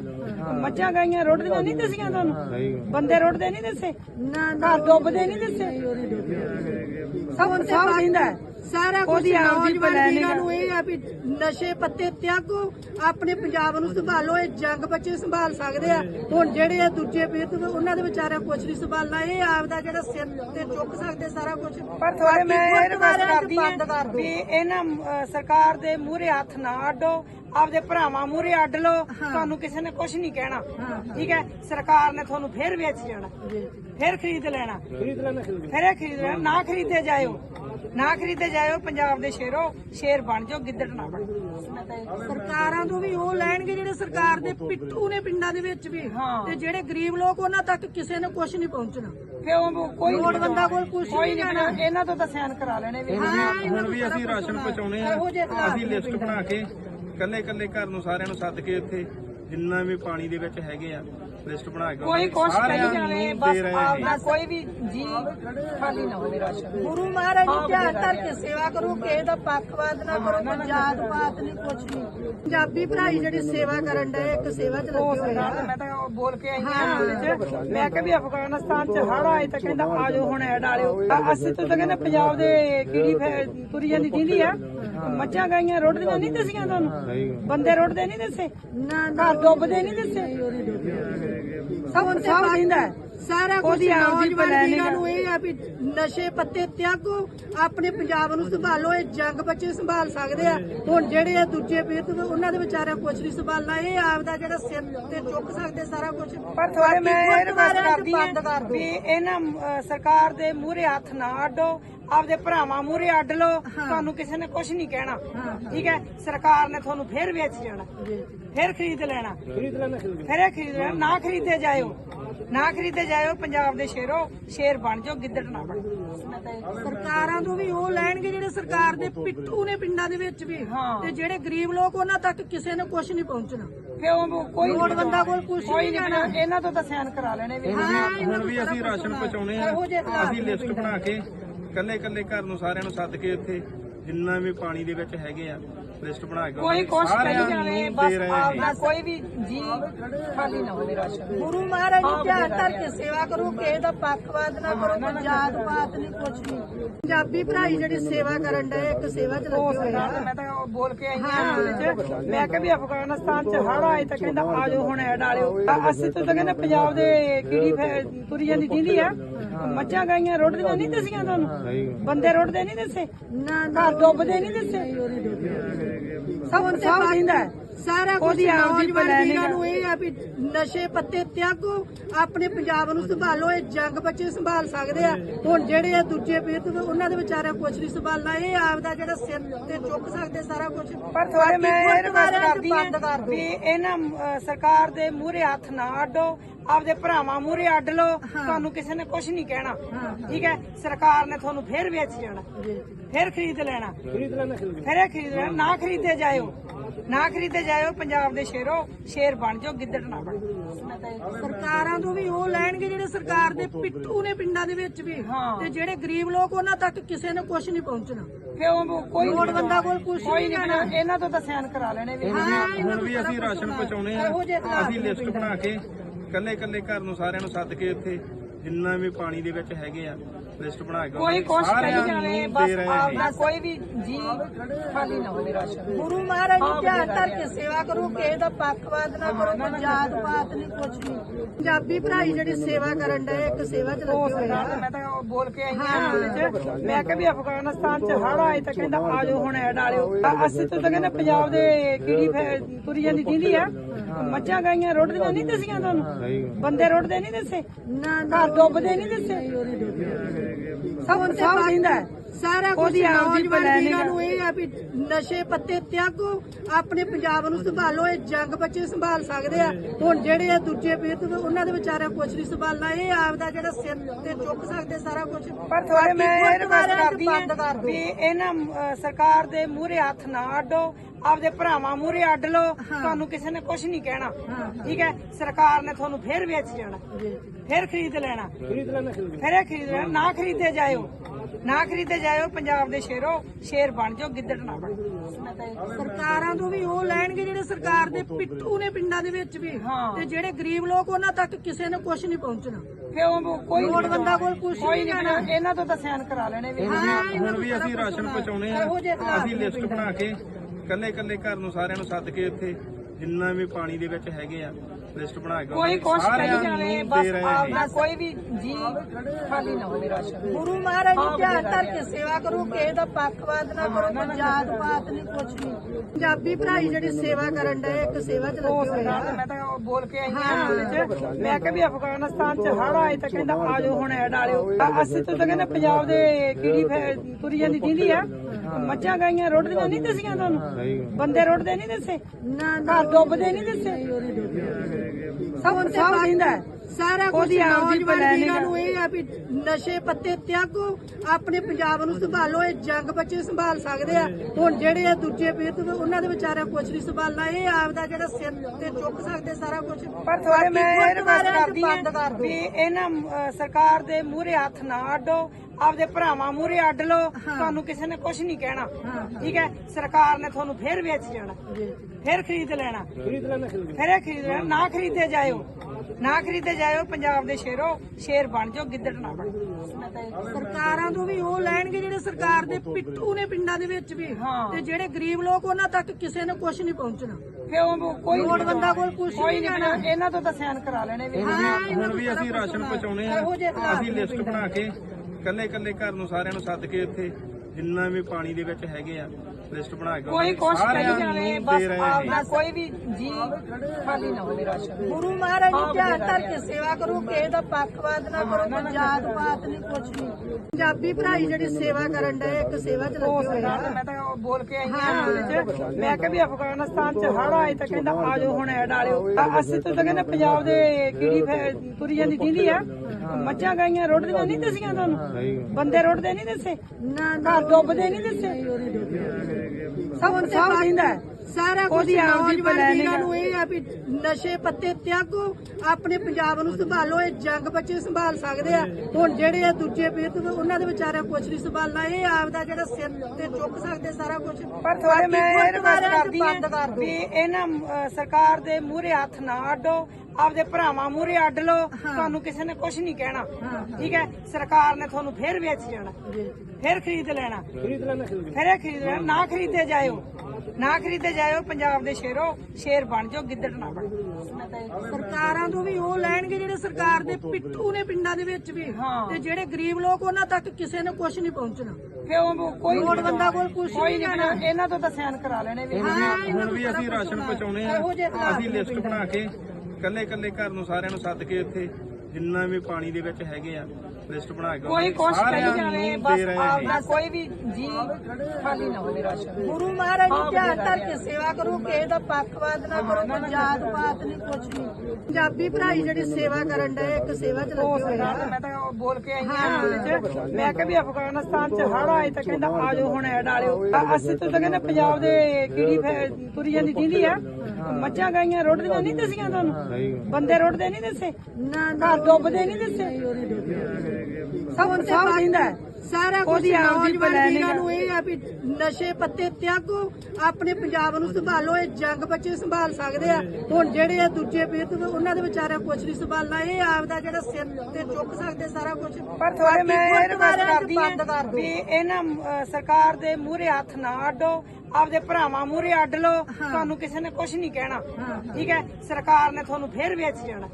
ਮੱਝਾਂ ਗਾਈਆਂ ਰੋਡਦੀਆਂ ਨਹੀਂ ਦਸੀਆਂ ਤੁਹਾਨੂੰ? ਬੰਦੇ ਰੋਡਦੇ ਨਹੀਂ ਦੱਸੇ? ਨਾ ਨਾ। ਘਰ ਡੁੱਬਦੇ ਨਹੀਂ ਦੱਸੇ? ਸਭ ਸਭ ਹੈ। ਸਾਰਾ ਕੁਝ ਉਹਦੀ ਆਪਦੀ ਨੌਜਵਾਨ planning ਵੀਰਾਂ ਆ। ਨੂੰ ਇਹ ਆ ਵੀ ਨਸ਼ੇ ਪੱਤੇ ਤਿਆਗੋ ਆਪਣੇ ਪੰਜਾਬ ਨੂੰ ਸੰਭਾਲੋ ਇਹ ਜੰਗ ਬੱਚੇ ਸੰਭਾਲ ਸਕਦੇ ਆ ਹੁਣ ਜਿਹੜੇ ਆ ਦੂਜੇ ਪੀੜਤ ਉਹਨਾਂ ਦੇ ਵਿਚਾਰਿਆਂ ਕੁਝ ਨਹੀਂ ਸੰਭਾਲਣਾ ਇਹ ਆਪਦਾ ਜਿਹੜਾ ਸਿਰ ਤੇ ਚੁੱਕ ਸਕਦੇ ਸਾਰਾ ਕੁਝ ਪਰ ਥੋੜੇ ਮੈਂ ਇਹ ਰਿਕਵੈਸਟ ਕਰਦੀ ਹਾਂ। ਵੀ ਇਹਨਾਂ ਸਰਕਾਰ ਦੇ ਮੂਹਰੇ ਹੱਥ ਨਾ ਅੱਡੋ ਆਪਦੇ ਭਰਾਵਾਂ ਮੂਹਰੇ ਅੱਡ ਲਓ ਤੁਹਾਨੂੰ ਕਿਸੇ ਨੇ ਕੁਝ ਨਹੀਂ ਕਹਿਣਾ। ਠੀਕ ਹੈ? ਸਰਕਾਰ ਨੇ ਤੁਹਾਨੂੰ ਫੇਰ ਵੇਚ ਜਾਣਾ। ਫੇਰ ਖਰੀਦ ਲੈਣਾ। ਖਰੀਦ ਲੈਣਾ ਫਿਰ ਖਰੀਦ ਲੈਣਾ। ਨਾ ਖਰੀਦੇ ਜਾਇਓ। ਨਾ ਖਰੀਦੇ ਜਾਇਓ ਪੰਜਾਬ ਦੇ ਸ਼ੇਰੋ ਸ਼ੇਰ ਬਣ ਜਾਓ ਗਿੱਦੜ ਨਾ ਬਣੋ ਸਰਕਾਰਾਂ ਤੋਂ ਵੀ ਉਹ ਲੈਣਗੇ ਜਿਹੜੇ ਸਰਕਾਰ ਦੇ ਪਿੱਠੂ ਨੇ ਪਿੰਡਾਂ ਦੇ ਵਿੱਚ ਵੀ। ਤੇ ਜਿਹੜੇ ਗਰੀਬ ਲੋਕ ਉਹਨਾਂ ਤੱਕ ਕਿਸੇ ਨੇ ਕੁਝ ਨਹੀਂ ਪਹੁੰਚਣਾ। ਕਿਉਂ ਕੋਈ ਲੋੜਵੰਦਾਂ ਕੋਲ ਕੁਛ ਕੋਈ ਨਹੀਂ। ਇਹਨਾਂ ਤੋਂ ਤਾਂ ਸਾਈਨ ਕਰਾ ਲੈਣੇ ਵੀ। ਹੁਣ ਵੀ ਅਸੀਂ ਰਾਸ਼ਨ ਪਹੁੰਚਾਉਣੇ ਆ। ਅਸੀਂ ਲਿਸਟ ਬਣਾ ਕੇ ਕੱਲੇ ਕੱਲੇ ਘਰ ਨੂੰ ਸਾਰਿਆਂ ਨੂੰ ਸੱਦ ਕੇ ਉੱਥੇ ਜਿੰਨਾ ਵੀ ਪਾਣੀ ਦੇ ਵਿੱਚ ਹੈਗੇ ਆ ਲਿਸਟ ਬਣਾ ਕੇ ਕੋਈ ਕੁਛ ਕਹੀ ਸਾਰਿਆਂ ਜਾਵੇ ਬਸ ਦੇ ਹਾਂ ਕੋਈ ਵੀ ਜੀ ਖਾਲੀ ਨਾ ਹੋਵੇ ਰਾਸ਼ਨ ਗੁਰੂ ਮਹਾਰਾਜ ਨੂੰ ਧਿਆਨ ਧਰ ਕੇ ਸੇਵਾ ਕਰੋ ਕਿਸੇ ਦਾ ਪੱਖਵਾਦ ਨਾ ਕਰੋ ਕੋਈ ਜਾਤ ਪਾਤ ਨਹੀਂ ਕੁਛ ਨਹੀਂ ਪੰਜਾਬੀ ਭਰਾਈ ਜਿਹੜੀ ਸੇਵਾ ਕਰਨ ਡਏ ਇੱਕ ਸੇਵਾ ਚ ਲੱਗੇ ਹੋਏ ਆ। ਮੈਂ ਤਾਂ ਉਹ ਬੋਲ ਕੇ ਆਈ ਹਾਂ ਵਿੱਚ ਮੈਂ ਕਿਹਾ ਵੀ ਅਫਗਾਨਿਸਤਾਨ ਚ ਹੜ ਆਏ ਤਾਂ ਕਹਿੰਦਾ ਆ ਜਾਓ ਹੁਣ ਐਡ ਵਾਲਿਓ। ਅਸੀਂ ਤਾਂ ਤਾਂ ਕਹਿੰਦੇ ਪੰਜਾਬ ਦੇ ਕੀੜੀ ਫੈ- ਤੁਰੀ ਜਾਂਦੀ ਦੀਦੀ ਆ। ਮੱਝਾਂ ਗਾਈਆਂ ਰੋਡਦੀਆਂ ਨਹੀਂ ਦਸੀਆਂ ਤੁਹਾਨੂੰ? ਬੰਦੇ ਰੋਡਦੇ ਨਹੀਂ ਦੱਸੇ? ਨਾ ਨਾ। ਘਰ ਡੁੱਬਦੇ ਨਹੀਂ ਦੱਸੇ? ਸਭ ਸਭ ਦਿੰਦਾ। ਸਾਰਾ ਕੁਝ ਨੌਜਵਾਨ। ਨੂੰ ਇਹ ਆ ਵੀ ਨਸ਼ੇ ਪੱਤੇ ਤਿਆਗੋ ਆਪਣੇ ਪੰਜਾਬ ਨੂੰ ਸੰਭਾਲੋ ਇਹ ਜੰਗ ਬੱਚੇ ਸੰਭਾਲ ਸਕਦੇ ਆ ਹੁਣ ਜਿਹੜੇ ਆ ਦੂਜੇ ਪੀੜਤ ਉਹਨਾਂ ਦੇ ਵਿਚਾਰਿਆਂ ਕੁਝ ਨਹੀਂ ਸੰਭਾਲਣਾ ਇਹ ਆਪਦਾ ਜਿਹੜਾ ਸਿਰ ਤੇ ਚੁੱਕ ਸਕਦੇ ਸਾਰਾ ਕੁਝ ਪਰ ਥੋੜੇ ਮੈਂ ਇਹ ਰਿਕਵੈਸਟ ਕਰਦੀ ਹਾਂ। ਵੀ ਇਹਨਾਂ ਸਰਕਾਰ ਦੇ ਮੂਹਰੇ ਹੱਥ ਨਾ ਅੱਡੋ ਆਪਦੇ ਭਰਾਵਾਂ ਮੂਹਰੇ ਅੱਡ ਲਓ ਤੁਹਾਨੂੰ ਕਿਸੇ ਨੇ ਕੁਝ ਨਹੀਂ ਕਹਿਣਾ। ਠੀਕ ਹੈ? ਸਰਕਾਰ ਨੇ ਤੁਹਾਨੂੰ ਫੇਰ ਵੇਚ ਜਾਣਾ। ਫੇਰ ਖਰੀਦ ਲੈਣਾ। ਖਰੀਦ ਲੈਣਾ ਫਿਰ ਇਹ ਖਰੀਦ ਲੈਣਾ। ਨਾ ਖਰੀਦੇ ਜਾਇਓ। ਨਾ ਖਰੀਦੇ ਜਾਇਓ ਪੰਜਾਬ ਦੇ ਸ਼ੇਰੋ ਸ਼ੇਰ ਬਣ ਜਾਓ ਗਿੱਦੜ ਨਾ ਬਣੋ ਸਰਕਾਰਾਂ ਤੋਂ ਵੀ ਉਹ ਲੈਣਗੇ ਜਿਹੜੇ ਸਰਕਾਰ ਦੇ ਪਿੱਠੂ ਨੇ ਪਿੰਡਾਂ ਦੇ ਵਿੱਚ ਵੀ। ਤੇ ਜਿਹੜੇ ਗਰੀਬ ਲੋਕ ਉਹਨਾਂ ਤੱਕ ਕਿਸੇ ਨੇ ਕੁਝ ਨਹੀਂ ਪਹੁੰਚਣਾ। ਕਿਉਂ ਕੋਈ ਲੋੜਵੰਦਾਂ ਕੋਲ ਕੁਛ ਕੋਈ ਨਹੀਂ ਬਣਿਆ। ਇਹਨਾਂ ਤੋਂ ਤਾਂ ਸਾਈਨ ਕਰਾ ਲੈਣੇ ਵੀ। ਹੁਣ ਵੀ ਅਸੀਂ ਰਾਸ਼ਨ ਪਹੁੰਚਾਉਣੇ ਆ। ਅਸੀਂ ਲਿਸਟ ਬਣਾ ਕੇ ਕੱਲੇ ਕੱਲੇ ਘਰ ਨੂੰ ਸਾਰਿਆਂ ਨੂੰ ਸੱਦ ਕੇ ਉੱਥੇ ਜਿੰਨਾ ਵੀ ਪਾਣੀ ਦੇ ਵਿੱਚ ਹੈਗੇ ਆ ਲਿਸਟ ਬਣਾ ਕੇ ਕੋਈ ਕੁਛ ਕਹੀ ਸਾਰਿਆਂ ਜਾਵੇ ਬਸ ਦੇ ਹਾਂ ਕੋਈ ਵੀ ਜੀ ਖਾਲੀ ਨਾ ਹੋਵੇ ਰਾਸ਼ਨ। ਗੁਰੂ ਮਹਾਰਾਜ ਨੂੰ ਧਿਆਨ ਧਰ ਕੇ ਸੇਵਾ ਕਰੋ ਕਿਸੇ ਦਾ ਪੱਖਵਾਦ ਨਾ ਕਰੋ ਕੋਈ ਜਾਤ ਪਾਤ ਨਹੀਂ ਕੁਛ ਨਹੀਂ ਪੰਜਾਬੀ ਭਰਾਈ ਜਿਹੜੀ ਸੇਵਾ ਕਰਨ ਡਏ ਇੱਕ ਸੇਵਾ ਚ ਲੱਗੇ ਹੋਏ ਆ। ਮੈਂ ਤਾਂ ਉਹ ਬੋਲ ਕੇ ਆਈ ਹਾਂ ਵਿੱਚ ਮੈਂ ਕਿਹਾ ਵੀ ਅਫਗਾਨਿਸਤਾਨ ਚ ਹੜ ਆਏ ਤਾਂ ਕਹਿੰਦਾ ਆ ਜਾਓ ਹੁਣ ਐਡ ਵਾਲਿਓ। ਅ- ਅਸੀਂ ਤਾਂ ਤਾਂ ਕਹਿੰਦੇ ਪੰਜਾਬ ਦੇ ਕੀੜੀ ਫੈ- ਤੁਰੀ ਜਾਂਦੀ ਦੀਦੀ ਆ। ਮੱਝਾਂ ਗਾਈਆਂ ਰੋਡਦੀਆਂ ਨਹੀਂ ਦਸੀਆਂ ਤੁਹਾਨੂੰ? ਬੰਦੇ ਰੋਡਦੇ ਨਹੀਂ ਦੱਸੇ? ਨਾ ਨਾ। ਘਰ ਡੁੱਬਦੇ ਨਹੀਂ ਦੱਸੇ? ਸਭ ਸਭ ਹੈ। ਸਾਰਾ ਕੁਝ ਉਹਦੀ ਆਪਦੀ ਨੌਜਵਾਨ planning। ਨੂੰ ਇਹ ਆ ਵੀ ਨਸ਼ੇ ਪੱਤੇ ਤਿਆਗੋ ਆਪਣੇ ਪੰਜਾਬ ਨੂੰ ਸੰਭਾਲੋ ਇਹ ਜੰਗ ਬੱਚੇ ਸੰਭਾਲ ਸਕਦੇ ਆ ਹੁਣ ਜਿਹੜੇ ਆ ਦੂਜੇ ਪੀੜਤ ਉਹਨਾਂ ਦੇ ਵਿਚਾਰਿਆਂ ਕੁਝ ਨਹੀਂ ਸੰਭਾਲਣਾ ਇਹ ਆਪਦਾ ਜਿਹੜਾ ਸਿਰ ਤੇ ਚੁੱਕ ਸਕਦੇ ਸਾਰਾ ਕੁਝ ਪਰ ਥੋੜੇ ਮੈਂ ਇਹ ਰਿਕਵੈਸਟ ਕਰਦੀ ਹਾਂ। ਵੀ ਇਹਨਾਂ ਸਰਕਾਰ ਦੇ ਮੂਹਰੇ ਹੱਥ ਨਾ ਅੱਡੋ ਆਪਦੇ ਭਰਾਵਾਂ ਮੂਹਰੇ ਅੱਡ ਲਓ ਤੁਹਾਨੂੰ ਕਿਸੇ ਨੇ ਕੁਝ ਨਹੀਂ ਕਹਿਣਾ। ਠੀਕ ਹੈ? ਸਰਕਾਰ ਨੇ ਤੁਹਾਨੂੰ ਫੇਰ ਵੇਚ ਜਾਣਾ। ਫੇਰ ਖਰੀਦ ਲੈਣਾ। ਖਰੀਦ ਲੈਣਾ ਫਿਰ ਇਹ ਖਰੀਦ ਲੈਣਾ। ਨਾ ਖਰੀਦੇ ਜਾਇਓ। ਨਾ ਖਰੀਦੇ ਜਾਇਓ ਪੰਜਾਬ ਦੇ ਸ਼ੇਰੋ ਸ਼ੇਰ ਬਣ ਜਾਓ ਗਿੱਦੜ ਨਾ ਬਣੋ ਸਰਕਾਰਾਂ ਤੋਂ ਵੀ ਉਹ ਲੈਣਗੇ ਜਿਹੜੇ ਸਰਕਾਰ ਦੇ ਪਿੱਠੂ ਨੇ ਪਿੰਡਾਂ ਦੇ ਵਿੱਚ ਵੀ। ਤੇ ਜਿਹੜੇ ਗਰੀਬ ਲੋਕ ਉਹਨਾਂ ਤੱਕ ਕਿਸੇ ਨੇ ਕੁਝ ਨਹੀਂ ਪਹੁੰਚਣਾ। ਕਿਉਂ ਕੋਈ ਲੋੜਵੰਦਾਂ ਕੋਲ ਕੁਛ ਕੋਈ ਨਹੀਂ ਬਣਿਆ। ਇਹਨਾਂ ਤੋਂ ਤਾਂ ਸਾਈਨ ਕਰਾ ਲੈਣੇ ਵੀ। ਹੁਣ ਵੀ ਅਸੀਂ ਰਾਸ਼ਨ ਪਹੁੰਚਾਉਣੇ ਆ। ਅਸੀਂ ਲਿਸਟ ਬਣਾ ਕੇ ਕੱਲੇ ਕੱਲੇ ਘਰ ਨੂੰ ਸਾਰਿਆਂ ਨੂੰ ਸੱਦ ਕੇ ਉੱਥੇ ਜਿੰਨਾ ਵੀ ਪਾਣੀ ਦੇ ਵਿੱਚ ਹੈਗੇ ਆ ਲਿਸਟ ਬਣਾ ਕੇ ਕੋਈ ਕੁਛ ਕਰੀ ਜਾਵੇ ਬਸ ਦੇ ਨੇ। ਕੋਈ ਵੀ ਜੀ ਖਾਲੀ ਨਾ ਹੋਵੇ ਰਾਸ਼ਨ। ਗੁਰੂ ਮਹਾਰਾਜ ਦੀ ਧਿਆਨ ਧਰ ਕੇ ਸੇਵਾ ਕਰੋ ਕਿਸੇ ਦਾ ਪੱਖਵਾਦ ਨਾ ਕਰੋ ਕੋਈ ਜਾਤ ਪਾਤ ਨਹੀਂ ਕੁਛ ਨਹੀਂ ਪੰਜਾਬੀ ਭਰਾਈ ਜਿਹੜੀ ਸੇਵਾ ਕਰਨ ਦੇ ਇੱਕ ਸੇਵਾ ਚ ਲੱਗੇ ਹੋਏ ਆ। ਮੈਂ ਤਾਂ ਉਹ ਬੋਲ ਕੇ ਆਈ ਹਾਂ ਮੈਂ ਕਿਹਾ ਵੀ ਅਫਗਾਨਿਸਤਾਨ ਚ ਹੜ ਆਏ ਤਾਂ ਕਹਿੰਦਾ ਆ ਜਾਓ ਹੁਣ ਐਡ ਵਾਲਿਓ। ਆ- ਅਸੀਂ ਤਾਂ ਤਾਂ ਕਹਿੰਦੇ ਪੰਜਾਬ ਦੇ ਕੀੜੀ ਫੈ- ਤੁਰੀ ਜਾਂਦੀ ਦੀਦੀ ਆ। ਮੱਝਾਂ ਗਾਈਆਂ ਰੋਡਦੀਆਂ ਨਹੀਂ ਦਸੀਆਂ ਤੁਹਾਨੂੰ? ਬੰਦੇ ਰੋਡਦੇ ਨਹੀਂ ਦੱਸੇ? ਨਾ ਨਾ। ਘਰ ਡੁੱਬਦੇ ਨਹੀਂ ਦੱਸੇ? ਸਭ ਸਭ ਬਾਕੀ ਦਿੰਦਾ ਹੈ। ਸਾਰਾ ਕੁਝ ਉਹਦੀ ਆਪਦੀ ਨੌਜਵਾਨ planning ਵੀਰਾਂ ਆ। ਨੂੰ ਇਹ ਆ ਵੀ ਨਸ਼ੇ ਪੱਤੇ ਤਿਆਗੋ ਆਪਣੇ ਪੰਜਾਬ ਨੂੰ ਸੰਭਾਲੋ ਇਹ ਜੰਗ ਬੱਚੇ ਸੰਭਾਲ ਸਕਦੇ ਆ ਹੁਣ ਜਿਹੜੇ ਆ ਦੂਜੇ ਪੀੜਤ ਉਹਨਾਂ ਦੇ ਵਿਚਾਰਿਆਂ ਕੁਝ ਨਹੀਂ ਸੰਭਾਲਣਾ ਇਹ ਆਪਦਾ ਜਿਹੜਾ ਸਿਰ ਤੇ ਚੁੱਕ ਸਕਦੇ ਸਾਰਾ ਕੁਝ ਪਰ ਥੋੜੇ ਮੈਂ ਇਹ ਰਿਕਵੈਸਟ ਕਰਦੀ ਹਾਂ। ਵੀ ਇਹਨਾਂ ਅਹ, ਸਰਕਾਰ ਦੇ ਮੂਹਰੇ ਹੱਥ ਨਾ ਅੱਡੋ ਆਪਦੇ ਭਰਾਵਾਂ ਮੂਹਰੇ ਅੱਡ ਲਓ ਤੁਹਾਨੂੰ ਕਿਸੇ ਨੇ ਕੁਝ ਨਹੀਂ ਕਹਿਣਾ। ਠੀਕ ਹੈ? ਸਰਕਾਰ ਨੇ ਤੁਹਾਨੂੰ ਫੇਰ ਵੇਚ ਜਾਣਾ ਫੇਰ ਖਰੀਦ ਲੈਣਾ। ਖਰੀਦ ਲੈਣਾ ਫਿਰ ਇਹ ਖਰੀਦ ਲੈਣਾ। ਨਾ ਖਰੀਦੇ ਜਾਇਓ। ਨਾ ਖਰੀਦੇ ਜਾਇਓ ਪੰਜਾਬ ਦੇ ਸ਼ੇਰੋ ਸ਼ੇਰ ਬਣ ਜਾਓ ਗਿੱਦੜ ਨਾ ਬਣ ਸਰਕਾਰਾਂ ਤੋਂ ਵੀ ਉਹ ਲੈਣਗੇ ਜਿਹੜੇ ਸਰਕਾਰ ਦੇ ਪਿੱਠੂ ਨੇ ਪਿੰਡਾਂ ਦੇ ਵਿੱਚ ਵੀ। ਤੇ ਜਿਹੜੇ ਗਰੀਬ ਲੋਕ ਉਹਨਾਂ ਤੱਕ ਕਿਸੇ ਨੇ ਕੁਝ ਨਹੀਂ ਪਹੁੰਚਣਾ। ਕਿਉਂ ਕੋਈ ਲੋੜ ਬੰਦਾ ਕੋਲ ਕੁਛ ਕੋਈ ਨਹੀਂ ਨਹੀਂ ਇਹਨਾਂ ਤੋਂ ਤਾਂ ਸਿਆਣ ਕਰਾ ਲੈਣੇ ਵੀ। ਹੁਣ ਵੀ ਅਸੀਂ ਰਾਸ਼ਨ ਪਹੁੰਚਾਉਣੇ ਆ। ਅਸੀਂ ਲਿਸਟ ਬਣਾ ਕੇ ਕੱਲੇ ਕੱਲੇ ਘਰ ਨੂੰ ਸਾਰਿਆਂ ਨੂੰ ਸੱਦ ਕੇ ਉੱਥੇ ਜਿੰਨਾ ਵੀ ਪਾਣੀ ਦੇ ਵਿੱਚ ਹੈਗੇ ਆ ਲਿਸਟ ਬਣਾ ਕੇ ਕੋਈ ਕੁਛ ਕਰੀ ਜਾਵੇ ਬਸ ਨੇ। ਕੋਈ ਵੀ ਜੀ ਖਾਲੀ ਨਾ ਹੋਵੇ ਰਾਸ਼ਨ ਗੁਰੂ ਮਹਾਰਾਜ ਦੀ ਧਿਆਨ ਧਰ ਕੇ ਸੇਵਾ ਕਰੋ ਕਿਸੇ ਦਾ ਪੱਖਵਾਦ ਨਾ ਕਰੋ ਕੋਈ ਜਾਤ ਪਾਤ ਨਹੀਂ ਕੁਛ ਨਹੀਂ। ਪੰਜਾਬੀ ਭਰਾਈ ਜਿਹੜੀ ਸੇਵਾ ਕਰਨ ਦੇ ਇੱਕ ਸੇਵਾ ਚ ਲੱਗੇ ਹੋਏ ਆ। ਮੈਂ ਤਾਂ ਉਹ ਬੋਲ ਕੇ ਆਈ ਹਾਂ ਉਹਦੇ ਚ। ਮੈਂ ਕਿਹਾ ਵੀ ਅਫਗਾਨਿਸਤਾਨ ਚ ਹੜ ਆਏ ਤਾਂ ਕਹਿੰਦਾ ਆ ਜਾਓ ਹੁਣ ਐਡ ਵਾਲਿਓ ਆ- ਅਸੀਂ ਤਾਂ ਤਾਂ ਕਹਿੰਦੇ ਪੰਜਾਬ ਦੇ ਕੀੜੀ ਫੈ- ਤੁਰੀ ਜਾਂਦੀ ਦੀਦੀ ਆ। ਮੱਝਾਂ ਗਾਈਆਂ ਰੋਡਦੀਆਂ ਨਹੀਂ ਦਸੀਆਂ ਤੁਹਾਨੂੰ? ਬੰਦੇ ਰੋਡਦੇ ਨਹੀਂ ਦੱਸੇ? ਨਾ ਨਾ। ਘਰ ਡੁੱਬਦੇ ਨਹੀਂ ਦੱਸੇ? ਸਭ ਤੇ ਸਭ ਹੈ। ਸਾਰਾ ਕੁਝ ਉਹਦੀ ਆਪਦੀ ਨੌਜਵਾਨ planning ਵੀਰਾਂ। ਨੂੰ ਇਹ ਆ ਵੀ ਨਸ਼ੇ ਪੱਤੇ ਤਿਆਗੋ ਆਪਣੇ ਪੰਜਾਬ ਨੂੰ ਸੰਭਾਲੋ ਇਹ ਜੰਗ ਬੱਚੇ ਸੰਭਾਲ ਸਕਦੇ ਆ ਹੁਣ ਜਿਹੜੇ ਆ ਦੂਜੇ ਪੀੜਤ ਉਹਨਾਂ ਦੇ ਵਿਚਾਰਿਆਂ ਕੁਝ ਨਹੀਂ ਸੰਭਾਲਣਾ ਇਹ ਆਪਦਾ ਜਿਹੜਾ ਸਿਰ ਤੇ ਚੁੱਕ ਸਕਦੇ ਸਾਰਾ ਕੁਝ ਪਰ ਮੈਂ ਇਹ ਰਿਕਵੈਸਟ ਕਰਦੀ ਹਾਂ। ਵੀ ਇਹਨਾਂ ਅਹ, ਸਰਕਾਰ ਦੇ ਮੂਹਰੇ ਹੱਥ ਨਾ ਅੱਡੋ ਆਪਦੇ ਭਰਾਵਾਂ ਮੂਹਰੇ ਅੱਡ ਲਓ ਤੁਹਾਨੂੰ ਕਿਸੇ ਨੇ ਕੁਝ ਨਹੀਂ ਕਹਿਣਾ। ਠੀਕ ਹੈ? ਸਰਕਾਰ ਨੇ ਤੁਹਾਨੂੰ ਫੇਰ ਵੇਚ ਜਾਣਾ। ਫੇਰ ਖਰੀਦ ਲੈਣਾ। ਖਰੀਦ ਲੈਣਾ ਫਿਰ ਇਹ ਖਰੀਦ ਲੈਣਾ। ਨਾ ਖਰੀਦੇ ਜਾਇਓ। ਨਾ ਖਰੀਦੇ ਜਾਇਓ ਪੰਜਾਬ ਦੇ ਸ਼ੇਰੋ ਸ਼ੇਰ ਬਣ ਜਾਓ ਗਿੱਦੜ ਨਾ ਬਣ ਸਰਕਾਰਾਂ ਤੋਂ ਵੀ ਉਹ ਲੈਣਗੇ ਜਿਹੜੇ ਸਰਕਾਰ ਦੇ ਪਿੱਠੂ ਨੇ ਪਿੰਡਾਂ ਦੇ ਵਿੱਚ ਵੀ। ਤੇ ਜਿਹੜੇ ਗਰੀਬ ਲੋਕ ਉਹਨਾਂ ਤੱਕ ਕਿਸੇ ਨੇ ਕੁਝ ਨਹੀਂ ਪਹੁੰਚਣਾ। ਕਿਉਂ ਕੋਈ ਲੋੜ ਬੰਦਾ ਕੋਲ ਕੁਛ ਕੋਈ ਨਹੀਂ ਨਹੀਂ ਇਹਨਾਂ ਤੋਂ ਤਾਂ ਸਿਆਣ ਕਰਾ ਲੈਣੇ ਵੀ। ਹੁਣ ਵੀ ਅਸੀਂ ਰਾਸ਼ਨ ਪਹੁੰਚਾਉਣੇ ਆ। ਅਸੀਂ ਲਿਸਟ ਬਣਾ ਕੇ ਕੱਲੇ ਕੱਲੇ ਘਰ ਨੂੰ ਸਾਰਿਆਂ ਨੂੰ ਸੱਦ ਕੇ ਉੱਥੇ ਜਿੰਨਾ ਵੀ ਪਾਣੀ ਦੇ ਵਿੱਚ ਹੈਗੇ ਆ ਲਿਸਟ ਬਣਾ ਕੇ ਕੋਈ ਕੁਛ ਕਰੀ ਜਾਵੇ ਨੂੰ ਬਸ। ਆਪਦਾ ਕੋਈ ਵੀ ਜੀ ਖਾਲੀ ਨਾ ਹੋਵੇ ਰਾਸ਼ਨ। ਗੁਰੂ ਮਹਾਰਾਜ ਦੀ ਧਿਆਨ ਧਰ ਕੇ ਸੇਵਾ ਕਰੋ ਕਿਸੇ ਦਾ ਪੱਖਵਾਦ ਨਾ ਕਰੋ ਕੋਈ ਜਾਤ ਪਾਤ ਨਹੀਂ ਕੁਛ ਨਹੀਂ। ਪੰਜਾਬੀ ਭਰਾਈ ਜਿਹੜੀ ਸੇਵਾ ਕਰਨ ਦੇ ਇੱਕ ਸੇਵਾ ਚ ਲੱਗੇ ਹੋਏ ਆ। ਮੈਂ ਤਾਂ ਉਹ ਬੋਲ ਕੇ ਆਈ ਹਾਂ ਮੈਂ ਕਿਹਾ ਵੀ ਅਫਗਾਨਿਸਤਾਨ ਚ ਹੜ ਆਏ ਤਾਂ ਕਹਿੰਦਾ ਆ ਜਾਓ ਹੁਣ ਐਡ ਵਾਲਿਓ। ਆ- ਅਸੀਂ ਤਾਂ ਤਾਂ ਕਹਿੰਦੇ ਪੰਜਾਬ ਦੇ ਕੀੜੀ ਫੈ- ਤੁਰੀ ਜਾਂਦੀ ਦੀਦੀ ਆ। ਮੱਝਾਂ ਗਾਈਆਂ ਰੋਡਦੀਆਂ ਨਹੀਂ ਦਸੀਆਂ ਤੁਹਾਨੂੰ? ਬੰਦੇ ਰੋਡਦੇ ਨਹੀਂ ਦੱਸੇ? ਨਾ ਨਾ। ਘਰ ਡੁੱਬਦੇ ਨਹੀਂ ਦੱਸੇ? ਸਭ ਸਭ। ਸਾਰਾ ਕੁਝ ਉਹਦੀ ਆਪਦੀ ਨੌਜਵਾਨ planning ਵੀਰਾਂ ਆ। ਨੂੰ ਇਹ ਆ ਵੀ ਨਸ਼ੇ ਪੱਤੇ ਤਿਆਗੋ ਆਪਣੇ ਪੰਜਾਬ ਨੂੰ ਸੰਭਾਲੋ ਇਹ ਜੰਗ ਬੱਚੇ ਸੰਭਾਲ ਸਕਦੇ ਆ ਹੁਣ ਜਿਹੜੇ ਆ ਦੂਜੇ ਪੀੜਤ ਉਹਨਾਂ ਦੇ ਵਿਚਾਰਿਆਂ ਕੁਝ ਨਹੀਂ ਸੰਭਾਲਣਾ ਇਹ ਆਪਦਾ ਜਿਹੜਾ ਸਿਰ ਤੇ ਚੁੱਕ ਸਕਦੇ ਸਾਰਾ ਕੁਝ ਪਰ ਮੈਂ ਇਹ ਰਿਕਵੈਸਟ ਗੁਰਦੁਆਰਿਆਂ 'ਚ ਕਰਦੀ ਬੰਦ ਹਾਂ ਕਰ ਦਿਓ। ਵੀ ਇਹਨਾਂ ਅਹ, ਸਰਕਾਰ ਦੇ ਮੂਹਰੇ ਹੱਥ ਨਾ ਅੱਡੋ ਆਪਦੇ ਭਰਾਵਾਂ ਮੂਹਰੇ ਅੱਡ ਲਓ ਤੁਹਾਨੂੰ ਕਿਸੇ ਨੇ ਕੁਝ ਨਹੀਂ ਕਹਿਣਾ। ਠੀਕ ਹੈ? ਸਰਕਾਰ ਨੇ ਤੁਹਾਨੂੰ ਫੇਰ ਵੇਚ ਜਾਣਾ। ਫੇਰ ਖਰੀਦ ਲੈਣਾ। ਖਰੀਦ ਲੈਣਾ ਫਿਰ ਇਹ ਖਰੀਦ ਲੈਣਾ। ਨਾ ਖਰੀਦੇ ਜਾਇਓ। ਨਾ ਖਰੀਦੇ ਜਾਇਓ ਪੰਜਾਬ ਦੇ ਸ਼ੇਰੋ ਸ਼ੇਰ ਬਣ ਜਾਓ ਗਿੱਦੜ ਨਾ ਬਣ ਮੈਂ ਤਾਂ ਇਹ- ਸਰਕਾਰਾਂ ਤੋਂ ਵੀ ਉਹ ਲੈਣਗੇ ਜਿਹੜੇ ਸਰਕਾਰ ਦੇ ਪਿੱਠੂ ਨੇ ਪਿੰਡਾਂ ਦੇ ਵਿੱਚ ਵੀ। ਤੇ ਜਿਹੜੇ ਗਰੀਬ ਲੋਕ ਉਹਨਾਂ ਤੱਕ ਕਿਸੇ ਨੇ ਕੁਝ ਨਹੀਂ ਪਹੁੰਚਣਾ। ਕਿਉਂ ਕੋਈ ਬੰਦਾ ਕੋਲ ਕੁਛ ਕੋਈ ਨਹੀਂ ਨਹੀਂ ਇਹਨਾਂ ਤੋਂ ਤਾਂ ਸਿਆਣ ਕਰਾ ਲੈਣੇ ਵੀ। ਹੁਣ ਵੀ ਅਸੀਂ ਰਾਸ਼ਨ ਪਹੁੰਚਾਉਣੇ ਆ। ਅਸੀਂ ਲਿਸਟ ਬਣਾ ਕੇ ਕੱਲੇ ਕੱਲੇ ਘਰ ਨੂੰ ਸਾਰਿਆਂ ਨੂੰ ਸੱਦ ਕੇ ਉੱਥੇ ਜਿੰਨਾ ਵੀ ਪਾਣੀ ਦੇ ਵਿੱਚ ਹੈਗੇ ਆ ਲਿਸਟ ਬਣਾ ਕੇ ਕੋਈ ਕੁਛ ਕਰੀ ਜਾਵੇ ਬਸ। ਆਪਦਾ ਕੋਈ ਵੀ ਜੀ ਖਾਲੀ ਨਾ ਹੋਵੇ ਰਾਸ਼ਨ। ਗੁਰੂ ਮਹਾਰਾਜ ਦੀ ਧਿਆਨ ਧਰ ਕੇ ਸੇਵਾ ਕਰੋ ਕਿਸੇ ਦਾ ਪੱਖਵਾਦ ਨਾ ਕਰੋ ਕੋਈ ਜਾਤ ਪਾਤ ਨਹੀਂ ਕੁਛ ਨਹੀਂ ਪੰਜਾਬੀ ਭਰਾਈ ਜਿਹੜੀ ਸੇਵਾ ਕਰਨ ਦੇ ਇੱਕ ਸੇਵਾ ਚ ਲੱਗੇ ਹੋਏ ਆ। ਮੈਂ ਤਾਂ ਉਹ ਬੋਲ ਕੇ ਆਈ ਹਾਂ ਮੈਂ ਕਿਹਾ ਵੀ ਅਫਗਾਨਿਸਤਾਨ ਚ ਹੜ ਆਏ ਤਾਂ ਕਹਿੰਦਾ ਆ ਜਾਓ ਹੁਣ ਐਡ ਵਾਲਿਓ। ਅਸੀਂ ਤਾਂ ਤਾਂ ਕਹਿੰਦੇ ਪੰਜਾਬ ਦੇ ਕੀੜੀ ਫੈ- ਤੁਰੀ ਜਾਂਦੀ ਦੀਦੀ ਆ। ਮੱਝਾਂ ਗਾਈਆਂ ਰੁੜਦੀਆਂ ਨਹੀਂ ਦਿਸੀਆਂ ਤੁਹਾਨੂੰ? ਬੰਦੇ ਰੁੜਦੇ ਨਹੀਂ ਦਿਸੇ। ਨਾ ਨਾ। ਘਰ ਡੁੱਬਦੇ ਨਹੀਂ ਦਿਸੇ। ਸਭ ਸਭ ਦਿੰਦਾ। ਸਾਰਾ ਕੁਝ ਨੌਜਵਾਨ ਵੀਰਾਂ। ਨੂੰ ਇਹ ਆ ਵੀ ਨਸ਼ੇ ਪੱਤੇ ਤਿਆਗੋ ਆਪਣੇ ਪੰਜਾਬ ਨੂੰ ਸੰਭਾਲੋ ਇਹ ਜੰਗ ਬੱਚੇ ਸੰਭਾਲ ਸਕਦੇ ਆ ਹੁਣ ਜਿਹੜੇ ਆ ਦੂਜੇ ਪੀੜਤ ਉਹਨਾਂ ਦੇ ਵਿਚਾਰਿਆਂ ਕੁਝ ਨਹੀਂ ਸੰਭਾਲਣਾ ਇਹ ਆਪਦਾ ਜਿਹੜਾ ਸਿਰ ਤੇ ਚੁੱਕ ਸਕਦੇ ਸਾਰਾ ਕੁਝ ਪਰ ਥੋੜੇ ਮੈਂ ਇਹ ਰਿਕਵੈਸਟ ਕਰਦੀ ਹਾਂ। ਵੀ ਇਹਨਾਂ ਸਰਕਾਰ ਦੇ ਮੂਹਰੇ ਹੱਥ ਨਾ ਅੱਡੋ ਆਪਦੇ ਭਰਾਵਾਂ ਮੂਹਰੇ ਅੱਡ ਲਓ ਤੁਹਾਨੂੰ ਕਿਸੇ ਨੇ ਕੁਝ ਨਹੀਂ ਕਹਿਣਾ। ਠੀਕ ਹੈ? ਸਰਕਾਰ ਨੇ ਤੁਹਾਨੂੰ ਫੇਰ ਵੇਚ ਜਾਣਾ।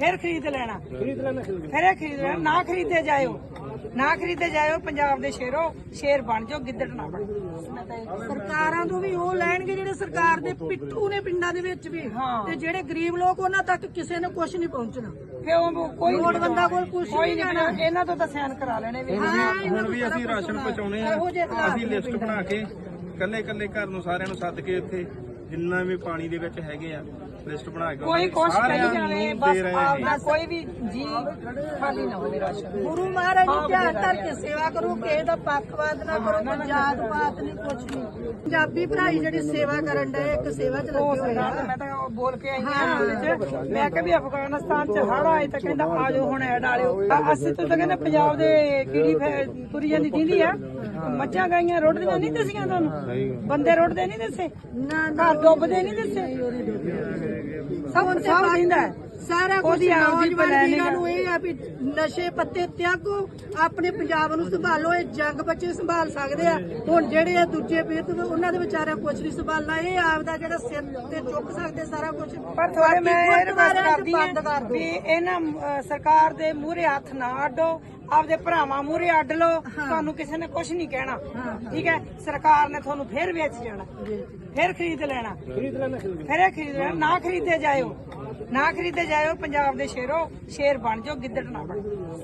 ਫੇਰ ਖਰੀਦ ਲੈਣਾ। ਖਰੀਦ ਲੈਣਾ ਫਿਰ ਇਹ ਖਰੀਦ ਲੈਣਾ। ਨਾ ਖਰੀਦੇ ਜਾਇਓ। ਨਾ ਖਰੀਦੇ ਜਾਇਓ ਪੰਜਾਬ ਦੇ ਸ਼ੇਰੋ ਸ਼ੇਰ ਬਣ ਜਾਓ ਗਿੱਦੜ ਨਾ ਬਣੋ ਸਰਕਾਰਾਂ ਤੋਂ ਵੀ ਉਹ ਲੈਣਗੇ ਜਿਹੜੇ ਸਰਕਾਰ ਦੇ ਪਿੱਠੂ ਨੇ ਪਿੰਡਾਂ ਦੇ ਵਿੱਚ ਵੀ। ਤੇ ਜਿਹੜੇ ਗਰੀਬ ਲੋਕ ਉਹਨਾਂ ਤੱਕ ਕਿਸੇ ਨੇ ਕੁਝ ਨਹੀਂ ਪਹੁੰਚਣਾ। ਉਹ ਕੋਈ ਲੋੜ ਬੰਦਾ ਕੋਲ ਕੁਛ ਕੋਈ ਨਹੀਂ ਜਾਣਾ। ਇਹਨਾਂ ਤੋਂ ਤਾਂ ਸਾਈਨ ਕਰਾ ਲੈਣੇ ਵੀ। ਹੁਣ ਵੀ ਅਸੀਂ ਰਾਸ਼ਨ ਪਹੁੰਚਾਉਣੇ ਆ। ਅਸੀਂ ਲਿਸਟ ਬਣਾ ਕੇ ਕੱਲੇ ਕੱਲੇ ਘਰ ਨੂੰ ਸਾਰਿਆਂ ਨੂੰ ਸੱਦ ਕੇ ਉੱਥੇ ਜਿੰਨਾ ਵੀ ਪਾਣੀ ਦੇ ਵਿੱਚ ਹੈਗੇ ਆ ਲਿਸਟ ਬਣਾ ਕੇ ਕੋਈ ਕਹੀ ਸਾਰਿਆਂ ਜਾਵੇ ਬਸ ਦੇ ਨੇ। ਕੋਈ ਵੀ ਜੀ ਖਾਲੀ ਨਾ ਹੋਵੇ ਰਾਸ਼ਨ। ਗੁਰੂ ਮਹਾਰਾਜ ਜੀ ਧਿਆਨ ਧਰ ਕੇ ਸੇਵਾ ਕਰੋ ਕਿਸੇ ਦਾ ਪੱਖਵਾਦ ਨਾ ਕਰੋ ਕੋਈ ਜਾਤ ਪਾਤ ਨਹੀਂ ਕੁਛ ਨਹੀਂ। ਪੰਜਾਬੀ ਭਰਾਈ ਜਿਹੜੀ ਸੇਵਾ ਕਰਨ ਦਾ ਇੱਕ ਸੇਵਾ ਚ ਲੱਗੇ ਹੋਏ ਆ। ਮੈਂ ਤਾਂ ਬੋਲ ਕੇ ਆਈ ਹਾਂ ਮੈਂ ਕਿਹਾ ਵੀ ਅਫਗਾਨਿਸਤਾਨ ਚ ਹੜ ਆਏ ਤਾਂ ਕਹਿੰਦਾ ਆ ਜਾਓ ਹੁਣ ਐਡ ਵਾਲਿਓ। ਅ- ਅਸੀਂ ਤਾਂ ਕਹਿੰਦੇ ਪੰਜਾਬ ਦੇ ਕੀੜੀ ਫੈ- ਤੁਰੀ ਜਾਂਦੀ ਜਿੰਦੀ ਆ? ਮੱਝਾਂ ਗਾਈਆਂ ਰੁੜਦੀਆਂ ਨਹੀਂ ਦਿਸੀਆਂ ਤੁਹਾਨੂੰ? ਬੰਦੇ ਰੁੜਦੇ ਨਹੀਂ ਦਿਸੇ? ਨਾ ਨਾ। ਘਰ ਡੁੱਬਦੇ ਨਹੀਂ ਦਿਸੇ? ਸਭ ਸਭ ਦਿੰਦਾ ਹੈ। ਸਾਰਾ ਕੁਝ ਉਹਦੀ ਆਪਦੀ ਨੌਜਵਾਨ planning ਵੀਰਾਂ ਆ। ਨੂੰ ਇਹ ਆ ਵੀ ਨਸ਼ੇ ਪੱਤੇ ਤਿਆਗੋ ਆਪਣੇ ਪੰਜਾਬ ਨੂੰ ਸੰਭਾਲੋ ਇਹ ਜੰਗ ਬੱਚੇ ਸੰਭਾਲ ਸਕਦੇ ਆ ਹੁਣ ਜਿਹੜੇ ਆ ਦੂਜੇ ਪੀੜਤ ਉਹਨਾਂ ਦੇ ਵਿਚਾਰਿਆਂ ਕੁਝ ਨਹੀਂ ਸੰਭਾਲਣਾ ਇਹ ਆਪਦਾ ਜਿਹੜਾ ਸਿਰ ਤੇ ਚੁੱਕ ਸਕਦੇ ਸਾਰਾ ਕੁਝ ਪਰ ਥੋੜੇ ਮੈਂ ਇਹ ਰਿਕਵੈਸਟ ਗੁਰਦੁਆਰਿਆਂ 'ਚ ਕਰਦੀ ਬੰਦ ਹਾਂ ਕਰ ਦਿਓ। ਵੀ ਇਹਨਾਂ ਅਹ, ਸਰਕਾਰ ਦੇ ਮੂਹਰੇ ਹੱਥ ਨਾ ਅੱਡੋ ਆਪਦੇ ਭਰਾਵਾਂ ਮੂਹਰੇ ਅੱਡ ਲਓ ਤੁਹਾਨੂੰ ਕਿਸੇ ਨੇ ਕੁਝ ਨਹੀਂ ਕਹਿਣਾ। ਠੀਕ ਹੈ? ਸਰਕਾਰ ਨੇ ਤੁਹਾਨੂੰ ਫੇਰ ਵੇਚ ਜਾਣਾ। ਫੇਰ ਖਰੀਦ ਲੈਣਾ। ਖਰੀਦ ਲੈਣਾ ਫਿਰ ਇਹ ਖਰੀਦ ਲੈਣਾ। ਨਾ ਖਰੀਦੇ ਜਾਇਓ। ਨਾ ਖਰੀਦੇ ਜਾਇਓ ਪੰਜਾਬ ਦੇ ਸ਼ੇਰੋ ਸ਼ੇਰ ਬਣ ਜਾਓ ਗਿੱਦੜ ਨਾ ਬਣੋ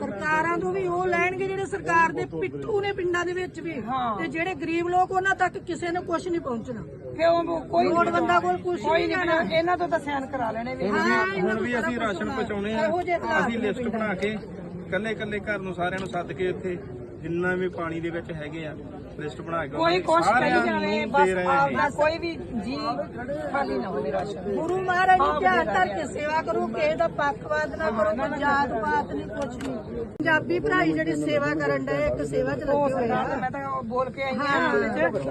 ਸਰਕਾਰਾਂ ਤੋਂ ਵੀ ਉਹ ਲੈਣਗੇ ਜਿਹੜੇ ਸਰਕਾਰ ਦੇ ਪਿੱਠੂ ਨੇ ਪਿੰਡਾਂ ਦੇ ਵਿੱਚ ਵੀ। ਤੇ ਜਿਹੜੇ ਗਰੀਬ ਲੋਕ ਉਹਨਾਂ ਤੱਕ ਕਿਸੇ ਨੇ ਕੁਝ ਨਹੀਂ ਪਹੁੰਚਣਾ। ਉਹ ਕੋਈ ਲੋੜ ਬੰਦਾ ਕੋਲ ਕੁਛ ਕੋਈ ਨਹੀਂ। ਇਹਨਾਂ ਤੋਂ ਤਾਂ ਸਾਈਨ ਕਰਾ ਲੈਣੇ ਵੀ। ਹੁਣ ਵੀ ਅਸੀਂ ਰਾਸ਼ਨ। ਪਹੁੰਚਾਉਣੇ ਆ। ਇਹੋ ਜਿਹੇ ਹਾਲਾਤ ਅਸੀਂ ਲਿਸਟ ਬਣਾ ਕੇ ਕੱਲੇ ਕੱਲੇ ਘਰ ਨੂੰ ਸਾਰਿਆਂ ਨੂੰ ਸੱਦ ਕੇ ਉੱਥੇ ਜਿੰਨਾ ਵੀ ਪਾਣੀ ਦੇ ਵਿੱਚ ਹੈਗੇ ਆ ਲਿਸਟ ਬਣਾ ਕੇ ਕੋਈ ਕੁਛ ਕਹੀ ਸਾਰਿਆਂ ਜਾਵੇ ਬਸ ਦੇ ਆਪਦਾ ਕੋਈ ਵੀ ਜੀ ਖਾਲੀ ਨਾ ਹੋਵੇ ਰਾਸ਼ਨ। ਗੁਰੂ ਮਹਾਰਾਜ ਜੀ ਧਿਆਨ ਧਰ ਕੇ ਸੇਵਾ ਕਰੋ ਕਿਸੇ ਦਾ ਪੱਖਵਾਦ ਨਾ ਕਰੋ ਕੋਈ ਜਾਤ ਪਾਤ ਨਹੀਂ ਕੁਛ ਨਹੀਂ ਪੰਜਾਬੀ ਭਰਾਈ ਜਿਹੜੀ ਸੇਵਾ ਕਰਨ ਦਾ ਇੱਕ ਸੇਵਾ ਚ ਲੱਗੇ ਹੋਏ ਆ। ਮੈਂ ਤਾਂ ਉਹ ਬੋਲ ਕੇ ਆਈ ਹਾਂ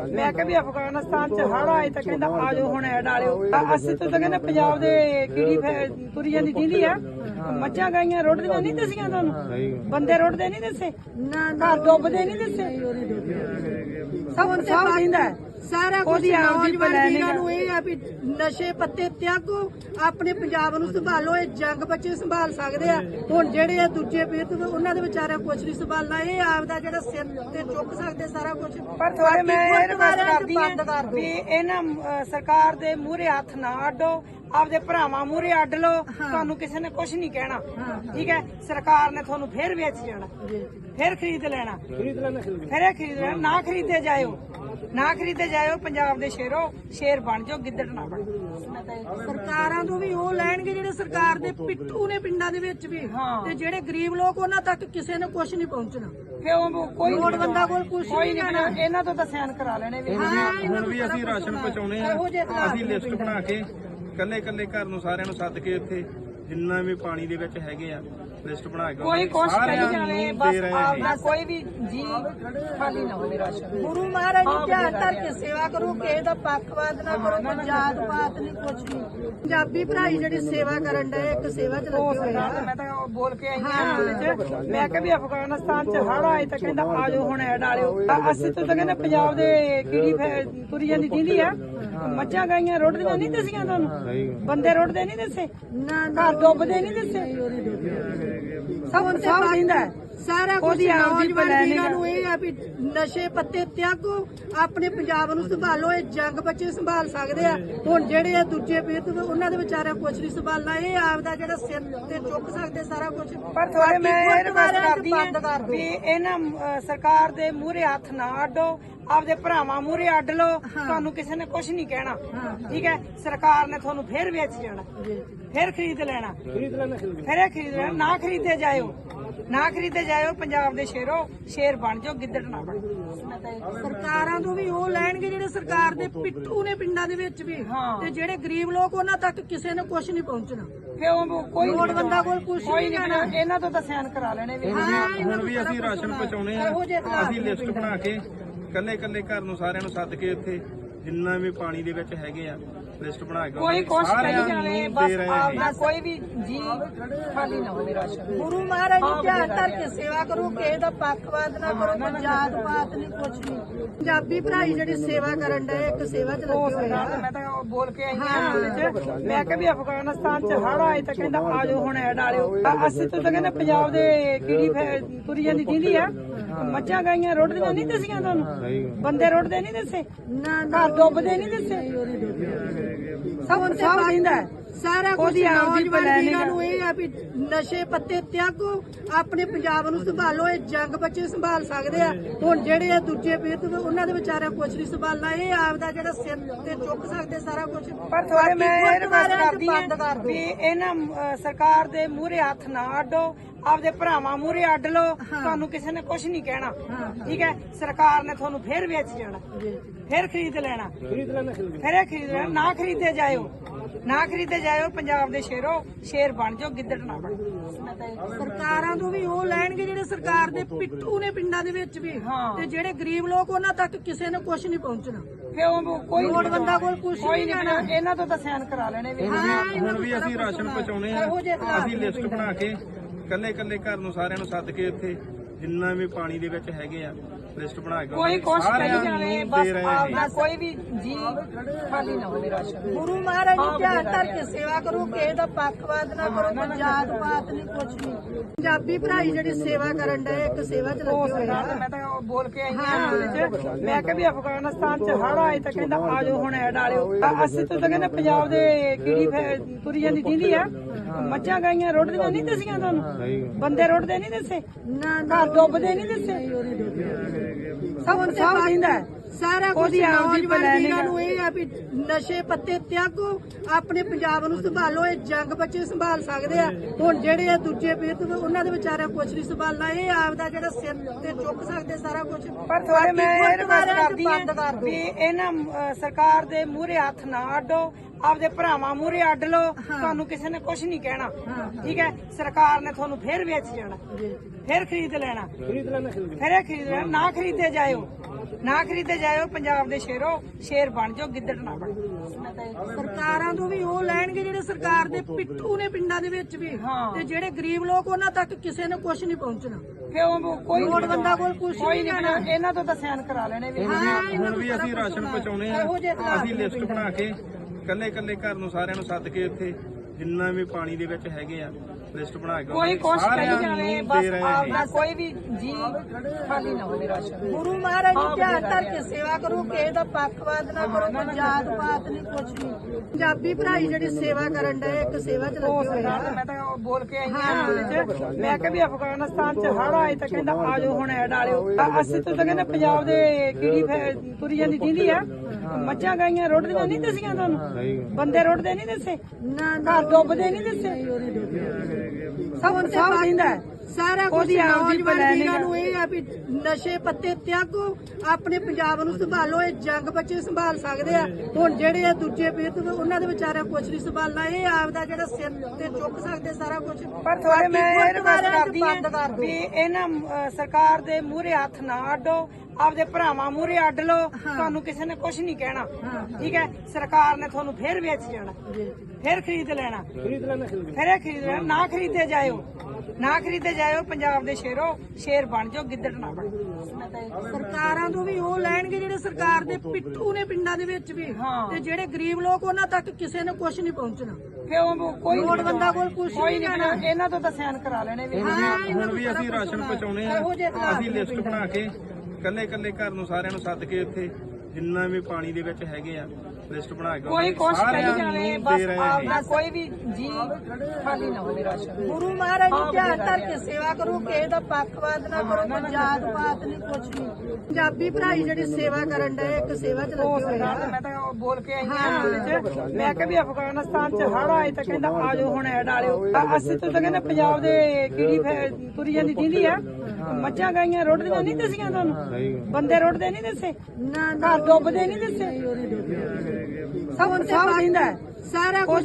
ਮੈਂ ਕਿਹਾ ਵੀ ਅਫਗਾਨਿਸਤਾਨ ਚ ਹੜ ਆਏ ਤਾਂ ਕਹਿੰਦਾ ਆ ਜਾਓ ਹੁਣ ਐਡ ਵਾਲਿਓ। ਅ- ਅਸੀਂ ਤਾਂ ਕਹਿੰਦੇ ਪੰਜਾਬ ਦੇ ਕੀੜੀ ਫੈ- ਤੁਰੀ ਜਾਂਦੀ ਜਿੰਦੀ ਆ। ਮੱਝਾਂ ਗਾਈਆਂ ਰੁੜਦੀਆਂ ਨਹੀਂ ਦਿਸੀਆਂ ਤੁਹਾਨੂੰ? ਬੰਦੇ ਰੁੜਦੇ ਨਹੀਂ ਦਿਸੇ। ਨਾ ਨਾ। ਘਰ ਡੁੱਬਦੇ ਨਹੀਂ ਦਿਸੇ। ਸਭ ਸਭ ਦਿੰਦਾ। ਸਾਰਾ ਕੁਝ ਉਹਦੀ ਆਪਦੀ ਨੌਜਵਾਨ planning ਵੀਰਾਂ। ਨੂੰ ਇਹ ਆ ਵੀ ਨਸ਼ੇ ਪੱਤੇ ਤਿਆਗੋ ਆਪਣੇ ਪੰਜਾਬ ਨੂੰ ਸੰਭਾਲੋ ਇਹ ਜੰਗ ਬੱਚੇ ਸੰਭਾਲ ਸਕਦੇ ਆ ਹੁਣ ਜਿਹੜੇ ਆ ਦੂਜੇ ਪੀੜਤ ਉਹਨਾਂ ਦੇ ਵਿਚਾਰਿਆਂ ਕੁਝ ਨਹੀਂ ਸੰਭਾਲਣਾ ਇਹ ਆਪਦਾ ਜਿਹੜਾ ਸਿਰ ਤੇ ਚੁੱਕ ਸਕਦੇ ਸਾਰਾ ਕੁਝ ਪਰ ਥੋੜੇ ਮੈਂ ਇਹ ਰਿਕਵੈਸਟ ਕਰਦੀ ਹਾਂ। ਵੀ ਇਹਨਾਂ ਅਹ, ਸਰਕਾਰ ਦੇ ਮੂਹਰੇ ਹੱਥ ਨਾ ਅੱਡੋ ਆਪਦੇ ਭਰਾਵਾਂ ਮੂਹਰੇ ਅੱਡ ਲਓ ਤੁਹਾਨੂੰ ਕਿਸੇ ਨੇ ਕੁਝ ਨਹੀਂ ਕਹਿਣਾ। ਠੀਕ ਹੈ? ਸਰਕਾਰ ਨੇ ਤੁਹਾਨੂੰ ਫੇਰ ਵੇਚ ਜਾਣਾ। ਫੇਰ ਖਰੀਦ ਲੈਣਾ। ਖਰੀਦ ਲੈਣਾ ਫਿਰ ਇਹ ਖਰੀਦ ਲੈਣਾ। ਨਾ ਖਰੀਦੇ ਜਾਇਓ। ਨਾ ਖਰੀਦੇ ਜਾਇਓ ਪੰਜਾਬ ਦੇ ਸ਼ੇਰੋ ਸ਼ੇਰ ਬਣ ਜਾਓ ਗਿੱਦੜ ਨਾ ਬਣੋ ਸਰਕਾਰਾਂ ਤੋਂ ਵੀ ਉਹ ਲੈਣਗੇ ਜਿਹੜੇ ਸਰਕਾਰ ਦੇ ਪਿੱਠੂ ਨੇ ਪਿੰਡਾਂ ਦੇ ਵਿੱਚ ਵੀ। ਤੇ ਜਿਹੜੇ ਗਰੀਬ ਲੋਕ ਉਹਨਾਂ ਤੱਕ ਕਿਸੇ ਨੇ ਕੁਝ ਨਹੀਂ ਪਹੁੰਚਣਾ। ਕੋਈ ਲੋੜ ਬੰਦਾ ਕੋਲ ਕੁਛ ਕੋਈ ਨਹੀਂ ਜਾਣਾ। ਇਹਨਾਂ ਤੋਂ ਤਾਂ ਸਾਈਨ ਕਰਾ ਲੈਣੇ ਵੀ। ਹੁਣ ਨੂੰ ਵੀ ਅਸੀਂ ਰਾਸ਼ਨ। ਪਹੁੰਚਾਉਣੇ ਆ। ਅਸੀਂ ਨੇ ਲਿਸਟ ਬਣਾ ਕੇ ਕੱਲੇ ਕੱਲੇ ਘਰ ਨੂੰ ਸਾਰਿਆਂ ਨੂੰ ਸੱਦ ਕੇ ਉੱਥੇ ਜਿੰਨਾ ਵੀ ਪਾਣੀ ਦੇ ਵਿੱਚ ਹੈਗੇ ਆ ਲਿਸਟ ਬਣਾ ਕੇ ਕੋਈ ਕਹੀ ਸਾਰਿਆਂ ਜਾਵੇ ਬਸ ਦੇ ਆਪਦਾ ਕੋਈ ਵੀ ਜੀ ਖਾਲੀ ਨਾ ਹੋਵੇ ਰਾਸ਼ਨ। ਗੁਰੂ ਮਹਾਰਾਜ ਜੀ ਧਿਆਨ ਧਰ ਕੇ ਸੇਵਾ ਕਰੋ ਕਿਸੇ ਦਾ ਪੱਖਵਾਦ ਨਾ ਕਰੋ ਕੋਈ ਜਾਤ ਪਾਤ ਨਹੀਂ ਕੁਛ ਨਹੀਂ ਪੰਜਾਬੀ ਭਰਾਈ ਜਿਹੜੀ ਸੇਵਾ ਕਰਨ ਦਾ ਇੱਕ ਸੇਵਾ ਚ ਲੱਗੇ ਹੋਏ ਆ। ਮੈਂ ਤਾਂ ਉਹ ਬੋਲ ਕੇ ਆਈ ਹਾਂ ਉਹਦੇ ਚ। ਮੈਂ ਕਿਹਾ ਵੀ ਅਫਗਾਨਿਸਤਾਨ ਚ ਹੜ ਆਏ ਤਾਂ ਕਹਿੰਦਾ ਆ ਜਾਓ ਹੁਣ ਐਡ ਵਾਲਿਓ। ਅ- ਅਸੀਂ ਤਾਂ ਕਹਿੰਦੇ ਪੰਜਾਬ ਦੇ ਕੀੜੀ ਫੈ- ਤੁਰੀ ਜਾਂਦੀ ਜਿੰਦੀ ਆ। ਮੱਝਾਂ ਗਾਈਆਂ ਰੁੜਦੀਆਂ ਨਹੀਂ ਦਿਸੀਆਂ ਤੁਹਾਨੂੰ? ਬੰਦੇ ਰੁੜਦੇ ਨਹੀਂ ਦਿਸੇ। ਨਾ ਨਾ। ਘਰ ਡੁੱਬਦੇ ਨਹੀਂ ਦਿਸੇ। ਸਭ ਸਭ ਦਿੰਦਾ ਹੈ। ਸਾਰਾ ਕੁਝ ਨੌਜਵਾਨ ਵੀਰਾਂ। ਨੂੰ ਇਹ ਆ ਵੀ ਨਸ਼ੇ ਪੱਤੇ ਤਿਆਗੋ ਆਪਣੇ ਪੰਜਾਬ ਨੂੰ ਸੰਭਾਲੋ ਇਹ ਜੰਗ ਬੱਚੇ ਸੰਭਾਲ ਸਕਦੇ ਆ ਹੁਣ ਜਿਹੜੇ ਆ ਦੂਜੇ ਪੀੜਤ ਉਹਨਾਂ ਦੇ ਵਿਚਾਰਿਆਂ ਕੁਝ ਨਹੀਂ ਸੰਭਾਲਣਾ ਇਹ ਆਪਦਾ ਜਿਹੜਾ ਸਿਰ ਤੇ ਚੁੱਕ ਸਕਦੇ ਸਾਰਾ ਕੁਝ ਪਰ ਥੋੜੇ ਮੈਂ ਇਹ ਰਿਕਵੈਸਟ ਕਰਦੀ ਹਾਂ। ਵੀ ਇਹਨਾਂ ਸਰਕਾਰ ਦੇ ਮੂਹਰੇ ਹੱਥ ਨਾ ਅੱਡੋ ਆਪਦੇ ਭਰਾਵਾਂ ਮੂਹਰੇ ਅੱਡ ਲਓ ਤੁਹਾਨੂੰ ਕਿਸੇ ਨੇ ਕੁਝ ਨਹੀਂ ਕਹਿਣਾ। ਠੀਕ ਹੈ? ਸਰਕਾਰ ਨੇ ਤੁਹਾਨੂੰ ਫੇਰ ਵੇਚ ਜਾਣਾ। ਫੇਰ ਖਰੀਦ ਲੈਣਾ। ਖਰੀਦ ਲੈਣਾ ਫਿਰ ਇਹ ਖਰੀਦ ਲੈਣਾ। ਨਾ ਖਰੀਦੇ ਜਾਇਓ। ਨਾ ਖਰੀਦੇ ਜਾਇਓ ਪੰਜਾਬ ਦੇ ਸ਼ੇਰੋ ਸ਼ੇਰ ਬਣ ਜਾਓ ਗਿੱਦੜ ਨਾ ਬਣੋ ਸਰਕਾਰਾਂ ਤੋਂ ਵੀ ਉਹ ਲੈਣਗੇ ਜਿਹੜੇ ਸਰਕਾਰ ਦੇ ਪਿੱਠੂ ਨੇ ਪਿੰਡਾਂ ਦੇ ਵਿੱਚ ਵੀ। ਤੇ ਜਿਹੜੇ ਗਰੀਬ ਲੋਕ ਉਹਨਾਂ ਤੱਕ ਕਿਸੇ ਨੇ ਕੁਝ ਨਹੀਂ ਪਹੁੰਚਣਾ। ਉਹ ਕੋਈ ਲੋੜਵੰਦਾਂ ਕੋਲ ਕੁਛ ਕੋਈ ਨਹੀਂ ਇਹਨਾਂ ਤੋਂ ਤਾਂ ਸਿਆਣ ਕਰਾ ਲੈਣੇ ਵੀ। ਹੁਣ ਵੀ ਅਸੀਂ ਰਾਸ਼ਨ ਪਹੁੰਚਾਉਣੇ ਆ। ਅਸੀਂ ਲਿਸਟ ਬਣਾ ਕੇ ਕੱਲੇ ਕੱਲੇ ਘਰ ਨੂੰ ਸਾਰਿਆਂ ਨੂੰ ਸੱਦ ਕੇ ਉੱਥੇ ਜਿੰਨਾ ਵੀ ਪਾਣੀ ਦੇ ਵਿੱਚ ਹੈਗੇ ਆ ਲਿਸਟ ਬਣਾ ਕੇ ਕੋਈ ਸਾਰਿਆਂ ਕਹੀ ਜਾਵੇ ਬਸ ਦੇ ਆਪਦਾ ਕੋਈ ਵੀ ਜੀ ਖਾਲੀ ਨਾ ਹੋਵੇ ਰਾਸ਼ਨ ਗੁਰੂ ਮਹਾਰਾਜ ਜੀ ਧਿਆਨ ਧਰ ਕੇ ਸੇਵਾ ਕਰੋ ਕਿਸੇ ਦਾ ਪੱਖਵਾਦ ਨਾ ਕਰੋ ਕੋਈ ਜਾਤ ਪਾਤ ਨਹੀਂ ਕੁਛ ਨਹੀਂ। ਪੰਜਾਬੀ ਭਰਾਈ ਜਿਹੜੀ ਸੇਵਾ ਕਰਨ ਦੇ ਇੱਕ ਸੇਵਾ ਚ ਲੱਗੇ ਹੋਏ ਆ। ਮੈਂ ਤਾਂ ਬੋਲ ਕੇ ਆਈ ਹਾਂ ਮੈਂ ਕਿਹਾ ਵੀ ਅਫਗਾਨਿਸਤਾਨ ਚ ਹੜ ਆਏ ਤਾਂ ਕਹਿੰਦਾ ਆ ਜਾਓ ਹੁਣ ਐਡ ਵਾਲਿਓ। ਅਸੀਂ ਤਾਂ ਕਹਿੰਦੇ ਪੰਜਾਬ ਦੇ ਕੀੜੀ ਫੈ- ਤੁਰੀ ਜਾਂਦੀ ਜਿੰਦੀ ਆ। ਮੱਝਾਂ ਗਾਈਆਂ ਰੋਡਦੀਆਂ ਨਹੀਂ ਦਿਸੀਆਂ ਤੁਹਾਨੂੰ? ਬੰਦੇ ਰੋਡਦੇ ਨਹੀਂ ਦਿਸੇ? ਨਾ ਨਾ। ਘਰ ਡੁੱਬਦੇ ਨਹੀਂ ਦਿਸੇ? ਸਭ ਸਭ। ਸਾਰਾ ਕੁਝ ਉਹਦੀ ਆਪਦੀ ਨੌਜਵਾਨ planning ਵੀਰਾਂ ਨੂੰ ਇਹ ਆ ਵੀ ਨਸ਼ੇ ਪੱਤੇ ਤਿਆਗੋ ਆਪਣੇ ਪੰਜਾਬ ਨੂੰ ਸੰਭਾਲੋ ਇਹ ਜੰਗ ਬੱਚੇ ਸੰਭਾਲ ਸਕਦੇ ਆ। ਹੁਣ ਜਿਹੜੇ ਆ ਦੂਜੇ ਪੀੜਤ ਉਹਨਾਂ ਦੇ ਵਿਚਾਰਿਆਂ ਕੁਝ ਨਹੀਂ ਸੰਭਾਲਣਾ। ਇਹ ਆਪਦਾ ਜਿਹੜਾ ਸਿਰ ਤੇ ਚੁੱਕ ਸਕਦੇ ਸਾਰਾ ਕੁਝ ਪਰ ਥੋੜੇ ਮੈਂ ਇਹ ਰਿਕਵੈਸਟ ਕਰਦੀ ਹਾਂ। ਵੀ ਇਹਨਾਂ ਸਰਕਾਰ ਦੇ ਮੂਹਰੇ ਹੱਥ ਨਾ ਅੱਡੋ। ਆਪਦੇ ਭਰਾਵਾਂ ਮੂਹਰੇ ਅੱਡ ਲਓ ਤੁਹਾਨੂੰ ਕਿਸੇ ਨੇ ਕੁਝ ਨਹੀਂ ਕਹਿਣਾ। ਠੀਕ ਹੈ? ਸਰਕਾਰ ਨੇ ਤੁਹਾਨੂੰ ਫੇਰ ਵੇਚ ਜਾਣਾ। ਫੇਰ ਖਰੀਦ ਲੈਣਾ। ਖਰੀਦ ਲੈਣਾ ਫਿਰ ਇਹ ਖਰੀਦ ਲੈਣਾ। ਨਾ ਖਰੀਦੇ ਜਾਇਓ। ਨਾ ਖਰੀਦੇ ਜਾਇਓ ਪੰਜਾਬ ਦੇ ਸ਼ੇਰੋ ਸ਼ੇਰ ਬਣ ਜਾਓ ਗਿੱਦੜ ਨਾ ਬਣੋ। ਸਰਕਾਰਾਂ ਤੋਂ ਵੀ ਉਹ ਲੈਣਗੇ ਜਿਹੜੇ ਸਰਕਾਰ ਦੇ ਪਿੱਠੂ ਨੇ ਪਿੰਡਾਂ ਦੇ ਵਿੱਚ ਵੀ। ਤੇ ਜਿਹੜੇ ਗਰੀਬ ਲੋਕ ਉਹਨਾਂ ਤੱਕ ਕਿਸੇ ਨੇ ਕੁਝ ਨਹੀਂ ਪਹੁੰਚਣਾ। ਫਿਰ ਉਹ ਕੋਈ ਲੋੜਵੰਦਾਂ ਕੋਲ ਕੁਛ ਕੋਈ ਨਹੀਂ ਨਹੀਂ ਇਹਨਾਂ ਤੋਂ ਤਾਂ ਸਿਆਣ ਕਰਾ ਲੈਣੇ ਵੀ। ਹੁਣ ਵੀ ਅਸੀਂ ਰਾਸ਼ਨ ਪਹੁੰਚਾਉਣੇ ਆ। ਇਹੋ ਜਿਹੇ ਹਾਲਾਤ ਅਸੀਂ ਲਿਸਟ ਬਣਾ ਕੇ ਕੱਲੇ ਕੱਲੇ ਘਰ ਨੂੰ ਸਾਰਿਆਂ ਨੂੰ ਸੱਦ ਕੇ ਉੱਥੇ ਜਿੰਨਾ ਵੀ ਪਾਣੀ ਦੇ ਵਿੱਚ ਹੈਗੇ ਆ ਲਿਸਟ ਬਣਾ ਕੇ ਕੋਈ ਕੁਛ ਸਾਰਿਆਂ ਕਹੀ ਜਾਵੇ ਨੂੰ ਬਸ ਆਪਦਾ ਕੋਈ ਵੀ ਜੀ ਖਾਲੀ ਨਾ ਹੋਵੇ ਰਾਸ਼ਨ ਗੁਰੂ ਮਹਾਰਾਜ ਜੀ ਧਿਆਨ ਧਰ ਕੇ ਸੇਵਾ ਕਰੋ ਕਿਸੇ ਦਾ ਪੱਖਵਾਦ ਨਾ ਕਰੋ ਕੋਈ ਜਾਤ ਪਾਤ ਨਹੀਂ ਕੁਛ ਨਹੀਂ ਪੰਜਾਬੀ ਭਰਾਈ ਜਿਹੜੀ ਸੇਵਾ ਕਰਨ ਦੇ ਇੱਕ ਸੇਵਾ ਚ ਲੱਗੇ ਹੋਏ ਆ। ਮੈਂ ਤਾਂ ਉਹ ਬੋਲ ਕੇ ਆਈ ਹਾਂ ਮੈਂ ਕਿਹਾ ਵੀ ਅਫਗਾਨਿਸਤਾਨ ਚ ਹੜ ਆਏ ਤਾਂ ਕਹਿੰਦਾ ਆ ਜਾਓ ਹੁਣ ਐਡ ਵਾਲਿਓ। ਅਸੀਂ ਤਾਂ ਕਹਿੰਦੇ ਪੰਜਾਬ ਦੇ ਕੀੜੀ ਫੈ- ਤੁਰੀ ਜਾਂਦੀ ਜਿੰਦੀ ਆ। ਮੱਝਾਂ ਗਾਈਆਂ ਰੋਡਦੀਆਂ ਨਹੀਂ ਦਿਸੀਆਂ ਤੁਹਾਨੂੰ? ਬੰਦੇ ਰੋਡਦੇ ਨਹੀਂ ਦਿਸੇ? ਨਾ ਨਾ। ਘਰ ਡੁੱਬਦੇ ਨਹੀਂ ਦਿਸੇ? ਸਭ ਸਭ ਦਿੰਦਾ। ਸਾਰਾ ਕੁਝ ਉਹਦੀ ਆਪਦੀ ਨੌਜਵਾਨ planning ਵੀਰਾਂ ਨੂੰ ਇਹ ਆ ਵੀ ਨਸ਼ੇ ਪੱਤੇ ਤਿਆਗੋ ਆਪਣੇ ਪੰਜਾਬ ਨੂੰ ਸੰਭਾਲੋ ਇਹ ਜੰਗ ਬੱਚੇ ਸੰਭਾਲ ਸਕਦੇ ਆ। ਹੁਣ ਜਿਹੜੇ ਆ ਦੂਜੇ ਪੀੜਤ ਉਹਨਾਂ ਦੇ ਵਿਚਾਰਿਆਂ ਕੁਝ ਨਹੀਂ ਸੰਭਾਲਣਾ। ਇਹ ਆਪਦਾ ਜਿਹੜਾ ਸਿਰ ਤੇ ਚੁੱਕ ਸਕਦੇ ਸਾਰਾ ਕੁਝ ਪਰ ਥੋੜੇ ਮੈਂ ਇਹ ਰਿਕਵੈਸਟ ਕਰਦੀ ਹਾਂ। ਵੀ ਇਹਨਾਂ ਸਰਕਾਰ ਦੇ ਮੂਹਰੇ ਹੱਥ ਨਾ ਅੱਡੋ। ਆਪਦੇ ਭਰਾਵਾਂ ਮੂਹਰੇ ਅੱਡ ਲਓ ਤੁਹਾਨੂੰ ਕਿਸੇ ਨੇ ਕੁਝ ਨਹੀਂ ਕਹਿਣਾ। ਠੀਕ ਹੈ? ਸਰਕਾਰ ਨੇ ਤੁਹਾਨੂੰ ਫੇਰ ਵੇਚ ਜਾਣਾ। ਫੇਰ ਖਰੀਦ ਲੈਣਾ। ਖਰੀਦ ਲੈਣਾ ਫਿਰ ਇਹ ਖਰੀਦ ਲੈਣਾ। ਨਾ ਖਰੀਦੇ ਜਾਇਓ। ਨਾ ਖਰੀਦੇ ਜਾਇਓ ਪੰਜਾਬ ਦੇ ਸ਼ੇਰੋ ਸ਼ੇਰ ਬਣ ਜਾਓ ਗਿੱਦੜ ਨਾ ਬਣੋ ਸਰਕਾਰਾਂ ਤੋਂ ਵੀ ਉਹ ਲੈਣਗੇ ਜਿਹੜੇ ਸਰਕਾਰ ਦੇ ਪਿੱਠੂ ਨੇ ਪਿੰਡਾਂ ਦੇ ਵਿੱਚ ਵੀ। ਤੇ ਜਿਹੜੇ ਗਰੀਬ ਲੋਕ ਉਹਨਾਂ ਤੱਕ ਕਿਸੇ ਨੇ ਕੁਝ ਨਹੀਂ ਪਹੁੰਚਣਾ। ਉਹ ਕੋਈ ਲੋੜਵੰਦਾਂ ਕੋਲ ਕੁਛ ਕੋਈ ਨਹੀਂ ਇਹਨਾਂ ਤੋਂ ਤਾਂ ਸਿਆਣ ਕਰਾ ਲੈਣੇ ਵੀ। ਹੁਣ ਵੀ ਅਸੀਂ ਰਾਸ਼ਨ ਪਹੁੰਚਾਉਣੇ ਆ। ਅਸੀਂ ਲਿਸਟ ਬਣਾ ਕੇ ਕੱਲੇ ਕੱਲੇ ਘਰ ਨੂੰ ਸਾਰਿਆਂ ਨੂੰ ਸੱਦ ਕੇ ਉੱਥੇ ਜਿੰਨਾ ਵੀ ਪਾਣੀ ਦੇ ਵਿੱਚ ਹੈਗੇ ਆ ਲਿਸਟ ਬਣਾ ਕੇ ਕੋਈ ਕੁਛ ਕਹੀ ਜਾਵੇ ਬਸ ਦੇ ਆਪਦਾ ਕੋਈ ਵੀ ਜੀ ਖਾਲੀ ਨਾ ਹੋਵੇ ਰਾਸ਼ਨ। ਗੁਰੂ ਮਹਾਰਾਜ ਜੀ ਧਿਆਨ ਧਰ ਕੇ ਸੇਵਾ ਕਰੋ ਕਿਸੇ ਦਾ ਪੱਖਵਾਦ ਨਾ ਕਰੋ ਕੋਈ ਜਾਤ ਪਾਤ ਨਹੀਂ ਕੁਛ ਨਹੀਂ ਪੰਜਾਬੀ ਭਰਾਈ ਜਿਹੜੀ ਸੇਵਾ ਕਰਨ ਦੇ ਇੱਕ ਸੇਵਾ ਚ ਲੱਗੇ ਹੋਏ ਆ। ਮੈਂ ਤਾਂ ਬੋਲ ਕੇ ਆਈ ਹਾਂ ਮੈਂ ਕਿਹਾ ਵੀ ਅਫਗਾਨਿਸਤਾਨ ਚ ਹੜ ਆਏ ਤਾਂ ਕਹਿੰਦਾ ਆ ਜਾਓ ਹੁਣ ਐਡ ਵਾਲਿਓ। ਅਸੀਂ ਤਾਂ ਕਹਿੰਦੇ ਪੰਜਾਬ ਦੇ ਕੀੜੀ ਫੈ- ਤੁਰੀ ਜਾਂਦੀ ਜਿੰਦੀ ਆ। ਮੱਝਾਂ ਗਾਈਆਂ ਰੋਡਦੀਆਂ ਨਹੀਂ ਦਿਸੀਆਂ ਤੁਹਾਨੂੰ? ਬੰਦੇ ਰੋਡਦੇ ਨਹੀਂ ਦਿਸੇ? ਨਾ ਨਾ। ਘਰ ਡੁੱਬਦੇ ਨਹੀਂ ਦਿਸੇ? ਸਭ ਸਭ ਦਿੰਦਾ ਹੈ। ਸਾਰਾ ਕੁਝ ਨੌਜਵਾਨ ਵੀਰਾਂ ਨੂੰ ਇਹ ਆ ਵੀ ਨਸ਼ੇ ਪੱਤੇ ਤਿਆਗੋ ਆਪਣੇ ਪੰਜਾਬ ਨੂੰ ਸੰਭਾਲੋ ਇਹ ਜੰਗ ਬੱਚੇ ਸੰਭਾਲ ਸਕਦੇ ਆ। ਹੁਣ ਜਿਹੜੇ ਆ ਦੂਜੇ ਪੀੜਤ ਉਹਨਾਂ ਦੇ ਵਿਚਾਰਿਆਂ ਕੁਝ ਨਹੀਂ ਸੰਭਾਲਣਾ। ਇਹ ਆਪਦਾ ਜਿਹੜਾ ਸਿਰ ਤੇ ਚੁੱਕ ਸਕਦੇ ਸਾਰਾ ਕੁਝ ਪਰ ਥੋੜੇ ਮੈਂ ਇਹ ਰਿਕਵੈਸਟ ਕਰਦੀ ਹਾਂ। ਵੀ ਇਹਨਾਂ ਸਰਕਾਰ ਦੇ ਮੂਹਰੇ ਹੱਥ ਨਾ ਅੱਡੋ। ਆਪਦੇ ਭਰਾਵਾਂ ਮੂਹਰੇ ਅੱਡ ਲਓ ਤੁਹਾਨੂੰ ਕਿਸੇ ਨੇ ਕੁਝ ਨਹੀਂ ਕਹਿਣਾ। ਠੀਕ ਹੈ? ਸਰਕਾਰ ਨੇ ਤੁਹਾਨੂੰ ਫੇਰ ਵੇਚ ਜਾਣਾ। ਫੇਰ ਖਰੀਦ ਲੈਣਾ। ਖਰੀਦ ਲੈਣਾ ਫਿਰ ਇਹ ਖਰੀਦ ਲੈਣਾ। ਨਾ ਖਰੀਦੇ ਜਾਇਓ। ਨਾ ਖਰੀਦੇ ਜਾਇਓ ਪੰਜਾਬ ਦੇ ਸ਼ੇਰੋ ਸ਼ੇਰ ਬਣ ਜਾਓ ਗਿੱਦੜ ਨਾ ਬਣੋ ਸਰਕਾਰਾਂ ਤੋਂ ਵੀ ਉਹ ਲੈਣਗੇ ਜਿਹੜੇ ਸਰਕਾਰ ਦੇ ਪਿੱਠੂ ਨੇ ਪਿੰਡਾਂ ਦੇ ਵਿੱਚ ਵੀ। ਤੇ ਜਿਹੜੇ ਗਰੀਬ ਲੋਕ ਉਹਨਾਂ ਤੱਕ ਕਿਸੇ ਨੇ ਕੁਝ ਨਹੀਂ ਪਹੁੰਚਣਾ। ਉਹ ਕੋਈ ਲੋੜਵੰਦਾਂ ਕੋਲ ਕੁਛ ਕੋਈ ਨਹੀਂ ਇਹਨਾਂ ਤੋਂ ਤਾਂ ਸਿਆਣ ਕਰਾ ਲੈਣੇ ਵੀ। ਹੁਣ ਵੀ ਅਸੀਂ ਰਾਸ਼ਨ ਪਹੁੰਚਾਉਣੇ ਆ। ਅਸੀਂ ਲਿਸਟ ਬਣਾ ਕੇ ਕੱਲੇ ਕੱਲੇ ਘਰ ਨੂੰ ਸਾਰਿਆਂ ਨੂੰ ਸੱਦ ਕੇ ਉੱਥੇ ਜਿੰਨਾ ਵੀ ਪਾਣੀ ਦੇ ਵਿੱਚ ਹੈਗੇ ਆ ਲਿਸਟ ਬਣਾ ਕੇ ਕੋਈ ਕਹੀ ਸਾਰਿਆਂ ਜਾਵੇ ਬਸ ਦੇ। ਆਪਦਾ ਕੋਈ ਵੀ ਜੀ ਖਾਲੀ ਨਾ ਹੋਵੇ ਰਾਸ਼ਨ। ਗੁਰੂ ਮਹਾਰਾਜ ਨੂੰ ਧਿਆਨ ਧਰ ਕੇ ਸੇਵਾ ਕਰੋ ਕਿਸੇ ਦਾ ਪੱਖਵਾਦ ਨਾ ਕਰੋ ਕੋਈ ਜਾਤ ਪਾਤ ਨਹੀਂ ਕੁਛ ਨਹੀਂ ਪੰਜਾਬੀ ਭਰਾਈ ਜਿਹੜੀ ਸੇਵਾ ਕਰਨ ਦੇ ਇੱਕ ਸੇਵਾ ਚ ਲੱਗੇ ਹੋਏ ਆ। ਮੈਂ ਤਾਂ ਬੋਲ ਕੇ ਆਈ ਹਾਂ ਵਿੱਚ ਮੈਂ ਕਿਹਾ ਵੀ ਅਫਗਾਨਿਸਤਾਨ ਚ ਹੜ ਆਏ ਤਾਂ ਕਹਿੰਦਾ ਆ ਜਾਓ ਹੁਣ ਐਡ ਵਾਲਿਓ। ਅਸੀਂ ਤਾਂ ਕਹਿੰਦੇ ਪੰਜਾਬ ਦੇ ਕੀੜੀ ਫੈ- ਤੁਰੀ ਜਾਂਦੀ ਦੀਦੀ ਆ। ਮੱਝਾਂ ਗਾਈਆਂ ਰੋਡਦੀਆਂ ਨਹੀਂ ਦਸੀਆਂ ਤੁਹਾਨੂੰ? ਬੰਦੇ ਰੋਡਦੇ ਨਹੀਂ ਦੱਸੇ? ਨਾ ਨਾ। ਘਰ ਡੁੱਬਦੇ ਨਹੀਂ ਦੱਸੇ? ਸਭ ਸਭ ਦਿੰਦਾ ਸਾਰਾ ਕੁਝ